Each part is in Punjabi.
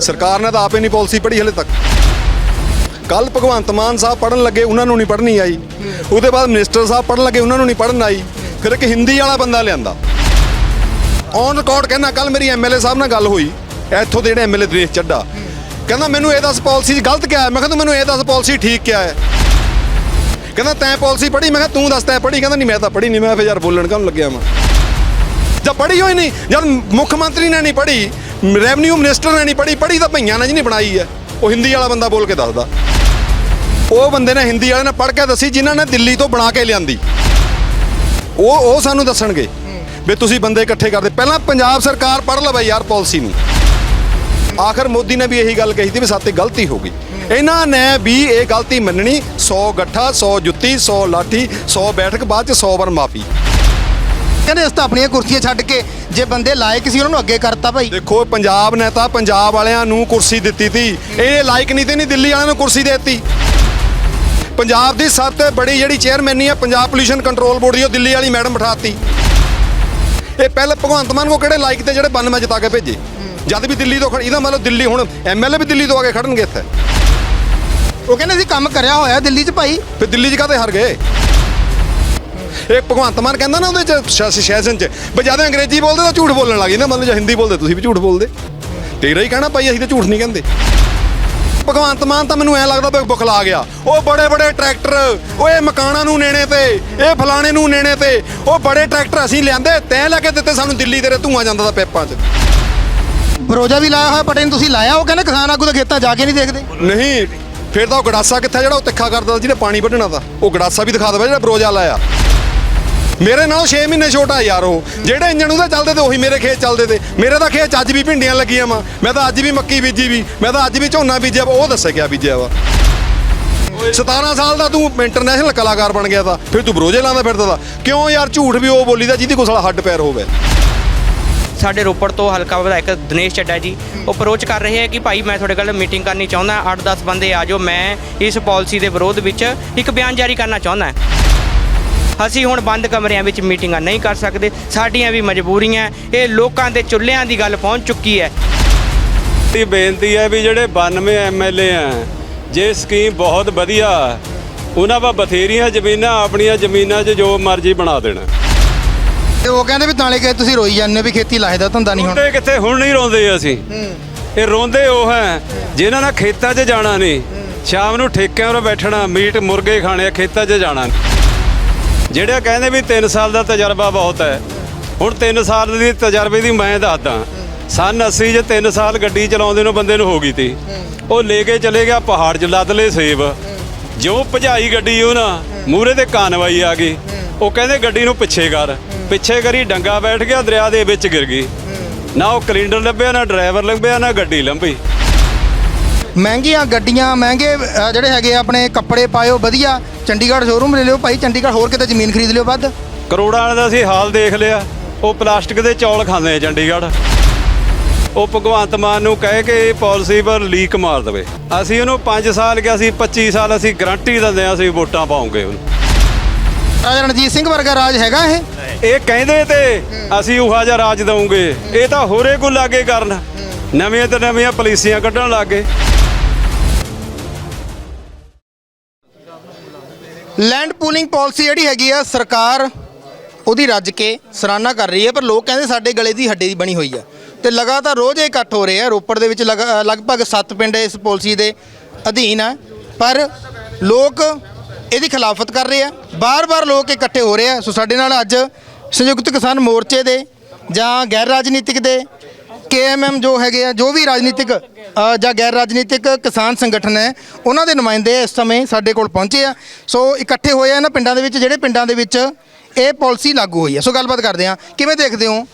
ਸਰਕਾਰ ਨੇ ਤਾਂ ਆਪੇ ਨਹੀਂ ਪਾਲਿਸੀ ਪੜ੍ਹੀ ਹਲੇ ਤੱਕ। ਕੱਲ ਭਗਵੰਤ ਮਾਨ ਸਾਹਿਬ ਪੜਨ ਲੱਗੇ, ਉਹਨਾਂ ਨੂੰ ਨਹੀਂ ਪੜ੍ਹਨੀ ਆਈ। ਉਹਦੇ ਬਾਅਦ ਮਿਨਿਸਟਰ ਸਾਹਿਬ ਪੜਨ ਲੱਗੇ, ਉਹਨਾਂ ਨੂੰ ਨਹੀਂ ਪੜਨ ਆਈ। ਫਿਰ ਇੱਕ ਹਿੰਦੀ ਵਾਲਾ ਬੰਦਾ ਲਿਆਂਦਾ। ਔਨ ਰਿਕਾਰਡ ਕਹਿੰਦਾ ਕੱਲ ਮੇਰੀ ਐਮਐਲਏ ਸਾਹਿਬ ਨਾਲ ਗੱਲ ਹੋਈ। ਇੱਥੋਂ ਦੇ ਜਿਹੜੇ ਐਮਐਲਏ ਦ੍ਰੇਸ਼ ਚੱਡਾ। ਕਹਿੰਦਾ, ਮੈਨੂੰ ਇਹ ਦੱਸ ਪਾਲਿਸੀ ਗਲਤ ਕਿਹਾ ਹੈ? ਮੈਂ ਕਿਹਾ, ਤੂੰ ਮੈਨੂੰ ਇਹ ਦੱਸ ਪਾਲਿਸੀ ਠੀਕ ਕਿਹਾ ਹੈ? ਕਹਿੰਦਾ, ਤੈਂ ਪਾਲਿਸੀ ਪੜ੍ਹੀ? ਮੈਂ ਕਿਹਾ, ਤੂੰ ਦੱਸ, ਤੈਂ ਪੜ੍ਹੀ? ਕਹਿੰਦਾ, ਨਹੀਂ, ਮੈਂ ਤਾਂ ਪੜ੍ਹੀ ਨਹੀਂ। ਮੈਂ ਫਿਰ ਯਾਰ ਬੋਲਣ ਕਾਹਨੂੰ ਲੱਗਿਆ ਮੈਂ ਜਾਂ ਪੜ੍ਹੀ ਹੋਈ ਨਹੀਂ, ਜਦ ਮੁੱਖ ਮੰਤਰੀ ਨੇ ਨਹੀਂ ਪੜ੍ਹੀ ਰੈਵਨਿਊ ਮਿਨਿਸਟਰ ਨੇ ਨਹੀਂ ਪੜ੍ਹੀ ਪੜ੍ਹੀ ਤਾਂ ਭਈਆਂ ਨੇ ਜੀ ਨਹੀਂ ਬਣਾਈ ਹੈ। ਉਹ ਹਿੰਦੀ ਵਾਲਾ ਬੰਦਾ ਬੋਲ ਕੇ ਦੱਸਦਾ। ਉਹ ਬੰਦੇ ਨੇ ਹਿੰਦੀ ਵਾਲੇ ਨੇ ਪੜ੍ਹ ਕੇ ਦੱਸੀ, ਜਿਨ੍ਹਾਂ ਨੇ ਦਿੱਲੀ ਤੋਂ ਬਣਾ ਕੇ ਲਿਆਂਦੀ। ਉਹ ਉਹ ਸਾਨੂੰ ਦੱਸਣਗੇ ਵੀ ਤੁਸੀਂ ਬੰਦੇ ਇਕੱਠੇ ਕਰਦੇ। ਪਹਿਲਾਂ ਪੰਜਾਬ ਸਰਕਾਰ ਪੜ੍ਹ ਲਵੇ ਯਾਰ ਪਾਲਿਸੀ ਨੂੰ। ਆਖਰ ਮੋਦੀ ਨੇ ਵੀ ਇਹੀ ਗੱਲ ਕਹੀ ਸੀ ਵੀ ਸਾਤੇ ਗਲਤੀ ਹੋ ਗਈ। ਇਹਨਾਂ ਨੇ ਵੀ ਇਹ ਗਲਤੀ ਮੰਨਣੀ 100 ਗੱਠਾ 100 ਜੁੱਤੀ 100 ਲਾਠੀ 100 ਬੈਠਕ, ਬਾਅਦ ਚ 100 ਵਾਰ ਮਾਫੀ। ਕਹਿੰਦੇ ਇਸ ਤਾਂ ਆਪਣੀਆਂ ਕੁਰਸੀਆਂ ਛੱਡ ਕੇ ਜੇ ਬੰਦੇ ਲਾਇਕ ਸੀ ਉਹਨਾਂ ਨੂੰ ਅੱਗੇ ਕਰਤਾ ਭਾਈ। ਦੇਖੋ ਪੰਜਾਬ ਨੇ ਤਾਂ ਪੰਜਾਬ ਵਾਲਿਆਂ ਨੂੰ ਕੁਰਸੀ ਦਿੱਤੀ ਤੀ। ਇਹ ਲਾਇਕ ਨਹੀਂ ਤੇ ਨਹੀਂ ਦਿੱਲੀ ਵਾਲਿਆਂ ਨੂੰ ਕੁਰਸੀ ਦੇ ਦਿੱਤੀ। ਪੰਜਾਬ ਦੀ ਸਭ ਤੋਂ ਬੜੀ ਜਿਹੜੀ ਚੇਅਰਮੈਨੀ ਹੈ ਪੰਜਾਬ ਪੋਲੂਸ਼ਨ ਕੰਟਰੋਲ ਬੋਰਡ ਦੀ ਉਹ ਦਿੱਲੀ ਵਾਲੀ ਮੈਡਮ ਬਿਠਾਤੀ। ਇਹ ਪਹਿਲੇ ਭਗਵੰਤ ਮਾਨ ਕੋ ਕਿਹੜੇ ਲਾਇਕ ਤੇ ਜਿਹੜੇ ਬੰਨ ਮੈਂ ਜਿਤਾ ਕੇ ਭੇਜੇ? ਜਦ ਵੀ ਦਿੱਲੀ ਤੋਂ ਖੜ ਇਹਦਾ ਮਤਲਬ ਦਿੱਲੀ ਹੁਣ ਐਮਐਲਏ ਵੀ ਦਿੱਲੀ ਤੋਂ ਆ ਕੇ ਖੜਨਗੇ ਇੱਥੇ। ਉਹ ਕਹਿੰਦੇ ਅਸੀਂ ਕੰਮ ਕਰਿਆ ਹੋਇਆ ਦਿੱਲੀ 'ਚ ਭਾਈ। ਫਿਰ ਦਿੱਲੀ 'ਚ ਕਾਹਤੇ ਹਾਰ ਗਏ? ਇਹ ਭਗਵੰਤ ਮਾਨ ਕਹਿੰਦਾ ਨਾ ਉਹਦੇ ਚ ਸੈਸ਼ਨ 'ਚ ਵੀ ਜਦ ਅੰਗਰੇਜ਼ੀ ਬੋਲਦੇ ਤਾਂ ਝੂਠ ਬੋਲਣ ਲੱਗ ਜਾਂਦੇ ਮਤਲਬ ਜੇ ਹਿੰਦੀ ਬੋਲਦੇ ਤੁਸੀਂ ਵੀ ਝੂਠ ਬੋਲਦੇ। ਤੇਰਾ ਹੀ ਕਹਿਣਾ ਭਾਈ ਅਸੀਂ ਤਾਂ ਝੂਠ ਨਹੀਂ ਕਹਿੰਦੇ। ਭਗਵੰਤ ਮਾਨ ਤਾਂ ਮੈਨੂੰ ਐ ਲੱਗਦਾ ਵੀ ਬੁਖਲਾ ਗਿਆ। ਉਹ ਬੜੇ ਬੜੇ ਟਰੈਕਟਰ ਇਹ ਮਕਾਨਾਂ ਨੂੰ ਨੇਣੇ ਤੇ ਇਹ ਫਲਾਣੇ ਨੂੰ ਨੇਣੇ ਤੇ ਉਹ ਬੜੇ ਟਰੈਕਟਰ ਅਸੀਂ ਲਿਆਂਦੇ ਤੈਂ ਲੈ ਕੇ ਦਿੱਤੇ ਸਾਨੂੰ ਦਿੱਲੀ ਤੇਰੇ ਧੂਆਂ ਜਾਂਦਾ ਦਾ ਪੈਪਾਂ 'ਚ। ਬਰੋਜਾ ਵੀ ਲਾਇਆ ਹੋਇਆ ਪਟੇ ਨੂੰ ਤੁਸੀਂ ਲਾਇਆ ਉਹ ਕਹਿੰਦੇ ਕਿਸਾਨ ਆਗੂ ਤਾਂ ਖੇਤਾਂ ਜਾ ਕੇ ਨਹੀਂ ਦੇਖਦੇ। ਨਹੀਂ ਫਿਰ ਤਾਂ ਉਹ ਗੜਾਸਾ ਕਿੱਥੇ ਜਿਹੜਾ ਉਹ ਤਿੱਖਾ ਕਰਦਾ ਜਿਹਨੇ ਪਾਣੀ ਵੱਢਣਾ ਤਾਂ ਉਹ ਗੜਾਸਾ ਵੀ ਦਿਖਾ ਦੇਵੇ ਜਿਹੜਾ ਬਰੋਜਾ ਲਾਇਆ। ਮੇਰੇ ਨਾਲ 6 ਮਹੀਨੇ ਛੋਟਾ ਯਾਰ ਉਹ। ਜਿਹੜੇ ਇੰਜਣ ਉਹਦੇ ਚੱਲਦੇ ਤੇ ਉਹੀ ਮੇਰੇ ਖੇਤ ਚੱਲਦੇ ਤੇ। ਮੇਰੇ ਤਾਂ ਖੇਤ 'ਚ ਅੱਜ ਵੀ ਭਿੰਡੀਆਂ ਲੱਗੀਆਂ ਵਾ। ਮੈਂ ਤਾਂ ਅੱਜ ਵੀ ਮੱਕੀ ਬੀਜੀ ਵੀ। ਮੈਂ ਤਾਂ ਅੱਜ ਵੀ ਝੋਨਾ ਬੀਜਿਆ ਵਾ। ਉਹ ਦੱਸਿਆ ਗਿਆ ਬੀਜਿਆ ਵਾ। 17 ਸਾਲ ਦਾ ਤੂੰ ਇੰਟਰਨੈਸ਼ਨਲ ਕਲਾਕਾਰ ਬਣ ਗਿਆ ਤਾਂ। ਫਿਰ ਤੂੰ ਬਰੋਜੇ ਲਾਉਂਦਾ ਫਿਰਦਾ ਤਾ। ਕਿਉਂ ਯਾਰ ਝੂਠ ਵੀ ਉਹ ਬੋਲੀ ਦਾ, ਜਿਹਦੀ ਕੋਈ ਸਾਲਾ ਹੱਡ ਪੈਰ ਹੋਵੇ। ਸਾਡੇ ਰੋਪੜ ਤੋਂ ਹਲਕਾ ਵਿਧਾਇਕ ਦਿਨੇਸ਼ ਚੱਡਾ ਜੀ, ਉਹ ਅਪਰੋਚ ਕਰ ਰਹੇ ਹੈ ਕਿ ਭਾਈ ਮੈਂ ਤੁਹਾਡੇ ਨਾਲ ਮੀਟਿੰਗ ਕਰਨੀ ਚਾਹੁੰਦਾ। 8-10 ਬੰਦੇ ਆ ਜਾਓ। ਮੈਂ ਇਸ ਪਾਲਿਸੀ ਦੇ ਵਿਰੋਧ ਵਿੱਚ ਇੱਕ ਬਿਆਨ ਜਾਰੀ ਕਰਨਾ ਚਾਹੁੰਦਾ। ਅਸੀਂ ਹੁਣ ਬੰਦ ਕਮਰਿਆਂ ਵਿੱਚ ਮੀਟਿੰਗਾਂ ਨਹੀਂ ਕਰ ਸਕਦੇ। ਸਾਡੀਆਂ ਵੀ ਮਜਬੂਰੀਆਂ ਇਹ ਲੋਕਾਂ ਦੇ ਚੁੱਲ੍ਹਿਆਂ ਦੀ ਗੱਲ ਪਹੁੰਚ ਚੁੱਕੀ ਹੈ। ਦੀ ਬੇਨਤੀ ਹੈ ਵੀ ਜਿਹੜੇ 92 ਐਮਐਲਏ ਆ ਜੇ ਸਕੀਮ ਬਹੁਤ ਵਧੀਆ ਉਹਨਾਂ ਵਾ ਬਥੇਰੀਆਂ ਜ਼ਮੀਨਾਂ ਆਪਣੀਆਂ ਜ਼ਮੀਨਾਂ 'ਚ ਜੋ ਮਰਜ਼ੀ ਬਣਾ ਦੇਣ। ਤੇ ਉਹ ਕਹਿੰਦੇ ਵੀ ਨਾਲੇ ਕਿ ਤੁਸੀਂ ਰੋਈ ਜਾਂਦੇ ਹੋ ਵੀ ਖੇਤੀ ਲਾਹੇ ਦਾ ਧੰਦਾ ਨਹੀਂ ਹੁਣ। ਰੋਂਦੇ ਕਿੱਥੇ? ਹੁਣ ਨਹੀਂ ਰੋਂਦੇ ਅਸੀਂ। ਇਹ ਰੋਂਦੇ ਉਹ ਹੈ ਜਿਨ੍ਹਾਂ ਨਾਲ ਖੇਤਾਂ 'ਚ ਜਾਣਾ ਨਹੀਂ। ਸ਼ਾਮ ਨੂੰ ਠੇਕਿਆਂ 'ਤੇ ਬੈਠਣਾ ਮੀਟ ਮੁਰਗੇ ਖਾਣੇ ਆ, ਖੇਤਾਂ 'ਚ ਜਾਣਾ ਨਹੀਂ। ਜਿਹੜੇ ਕਹਿੰਦੇ ਵੀ 3 ਸਾਲ ਦਾ ਤਜਰਬਾ ਬਹੁਤ ਹੈ, ਹੁਣ 3 ਸਾਲ ਦੀ ਤਜਰਬੇ ਦੀ ਮੈਂ ਦੱਸਦਾ, ਸਨ 80 ਜੇ 3 ਸਾਲ ਗੱਡੀ ਚਲਾਉਂਦੇ ਨੂੰ ਬੰਦੇ ਨੂੰ ਹੋ ਗਈ ਤੀ, ਉਹ ਲੈ ਕੇ ਚਲੇ ਗਿਆ ਪਹਾੜ 'ਚ, ਲੱਦ ਲਏ ਸੇਬ। ਜਿਉਂ ਭਜਾਈ ਗੱਡੀ ਉਹ ਨਾ ਮੂਰੇ ਤੇ ਕਾਨਵਾਈ ਆ ਗਈ। ਉਹ ਕਹਿੰਦੇ ਗੱਡੀ ਨੂੰ ਪਿੱਛੇ ਕਰ, ਪਿੱਛੇ ਕਰੀ ਡੰਗਾ ਬੈਠ ਗਿਆ, ਦਰਿਆ ਦੇ ਵਿੱਚ ਗਿਰ ਗਈ। ਨਾ ਉਹ ਕਲਿੰਡਰ ਲੱਭਿਆ, ਨਾ ਡਰਾਈਵਰ ਲੱਭਿਆ, ਨਾ ਗੱਡੀ ਲੰਬੀ ਮਹਿੰਗੀਆਂ ਗੱਡੀਆਂ ਮਹਿੰਗੇ ਅ, ਜਿਹੜੇ ਹੈਗੇ ਆ ਆਪਣੇ ਕੱਪੜੇ ਪਾਇਓ ਵਧੀਆ। ਚੰਡੀਗੜ੍ਹ ਸ਼ੋਰੂਮ ਲੈ ਲਿਓ ਭਾਈ ਚੰਡੀਗੜ੍ਹ ਹੋਰ ਕਿਤੇ ਜ਼ਮੀਨ ਖਰੀਦ ਲਿਓ ਵੱਧ। ਕਰੋੜਾਂ ਵਾਲੇ ਦਾ ਅਸੀਂ ਹਾਲ ਦੇਖ ਲਿਆ। ਉਹ ਪਲਾਸਟਿਕ ਦੇ ਚੌਲ ਖਾਂਦੇ ਆ ਚੰਡੀਗੜ੍ਹ। ਉਹ ਭਗਵੰਤ ਮਾਨ ਨੂੰ ਕਹਿ ਕੇ ਇਹ ਪਾਲਿਸੀ ਪਰ ਲੀਕ ਮਾਰ ਦੇਵੇ। ਅਸੀਂ ਉਹਨੂੰ 5 ਸਾਲ ਕਿਹਾ ਸੀ 25 ਸਾਲ ਅਸੀਂ ਗਰੰਟੀ ਦਿੰਦੇ ਆ ਅਸੀਂ ਵੋਟਾਂ ਪਾਉਂਗੇ ਉਹਨੂੰ। ਰਾਜਾ ਰਣਜੀਤ ਸਿੰਘ ਵਰਗਾ ਰਾਜ ਹੈਗਾ ਇਹ? ਇਹ ਕਹਿੰਦੇ ਤੇ ਅਸੀਂ ਉਹਾ ਜਿਹਾ ਰਾਜ ਦਵਾਂਗੇ ਇਹ ਤਾਂ ਹੋਰੇ ਕੋ ਲਾਗੇ ਕਰਨ ਨਵੀਆਂ ਤੇ ਨਵੀਆਂ ਪਾਲਿਸੀਆਂ ਕੱਢਣ ਲੱਗੇ ਲੈਂਡ ਪੂਲਿੰਗ ਪਾਲਿਸੀ ਜਿਹੜੀ ਹੈਗੀ ਆ, ਸਰਕਾਰ ਉਹਦੀ ਰੱਜ ਕੇ ਸਰਾਹਨਾ ਕਰ ਰਹੀ ਹੈ, ਪਰ ਲੋਕ ਕਹਿੰਦੇ ਸਾਡੇ ਗਲੇ ਦੀ ਹੱਡੀ ਦੀ ਬਣੀ ਹੋਈ ਆ। ਤੇ ਲਗਾਤਾਰ ਰੋਜ਼ ਇਹ ਇਕੱਠ ਹੋ ਰਹੇ ਆ, ਰੋਪੜ ਦੇ ਵਿੱਚ ਲਗ- ਲਗਭਗ 7 ਪਿੰਡ ਇਸ ਪਾਲਿਸੀ ਦੇ ਅਧੀਨ ਆ, ਪਰ ਲੋਕ ਇਹਦੀ ਖਿਲਾਫਤ ਕਰ ਰਹੇ ਆ। ਬਾਰ-ਬਾਰ ਲੋਕ ਇਕੱਠੇ ਹੋ ਰਹੇ ਆ। ਸੋ ਸਾਡੇ ਨਾਲ ਅੱਜ ਸੰਯੁਕਤ ਕਿਸਾਨ ਮੋਰਚੇ ਦੇ ਜਾਂ ਗੈਰ ਰਾਜਨੀਤਿਕ ਦੇ ਕੇਐਮਐਮ ਜੋ ਹੈਗੇ ਆ ਜੋ ਵੀ ਰਾਜਨੀਤਿਕ ਅ, ਜਾਂ ਗੈਰ ਰਾਜਨੀਤਿਕ ਕਿਸਾਨ ਸੰਗਠਨ ਹੈ ਉਹਨਾਂ ਦੇ ਨੁਮਾਇੰਦੇ ਇਸ ਸਮੇਂ ਸਾਡੇ ਕੋਲ ਪਹੁੰਚੇ ਆ। ਸੋ ਇਕੱਠੇ ਹੋਏ ਆ ਇਹਨਾਂ ਪਿੰਡਾਂ ਦੇ ਵਿੱਚ ਜਿਹੜੇ ਪਿੰਡਾਂ ਦੇ ਵਿੱਚ ਇਹ ਪਾਲਿਸੀ ਲਾਗੂ ਹੋਈ ਹੈ। ਸੋ ਗੱਲਬਾਤ ਕਰਦੇ ਆ ਕਿਵੇਂ ਦੇਖਦੇ ਹੋ?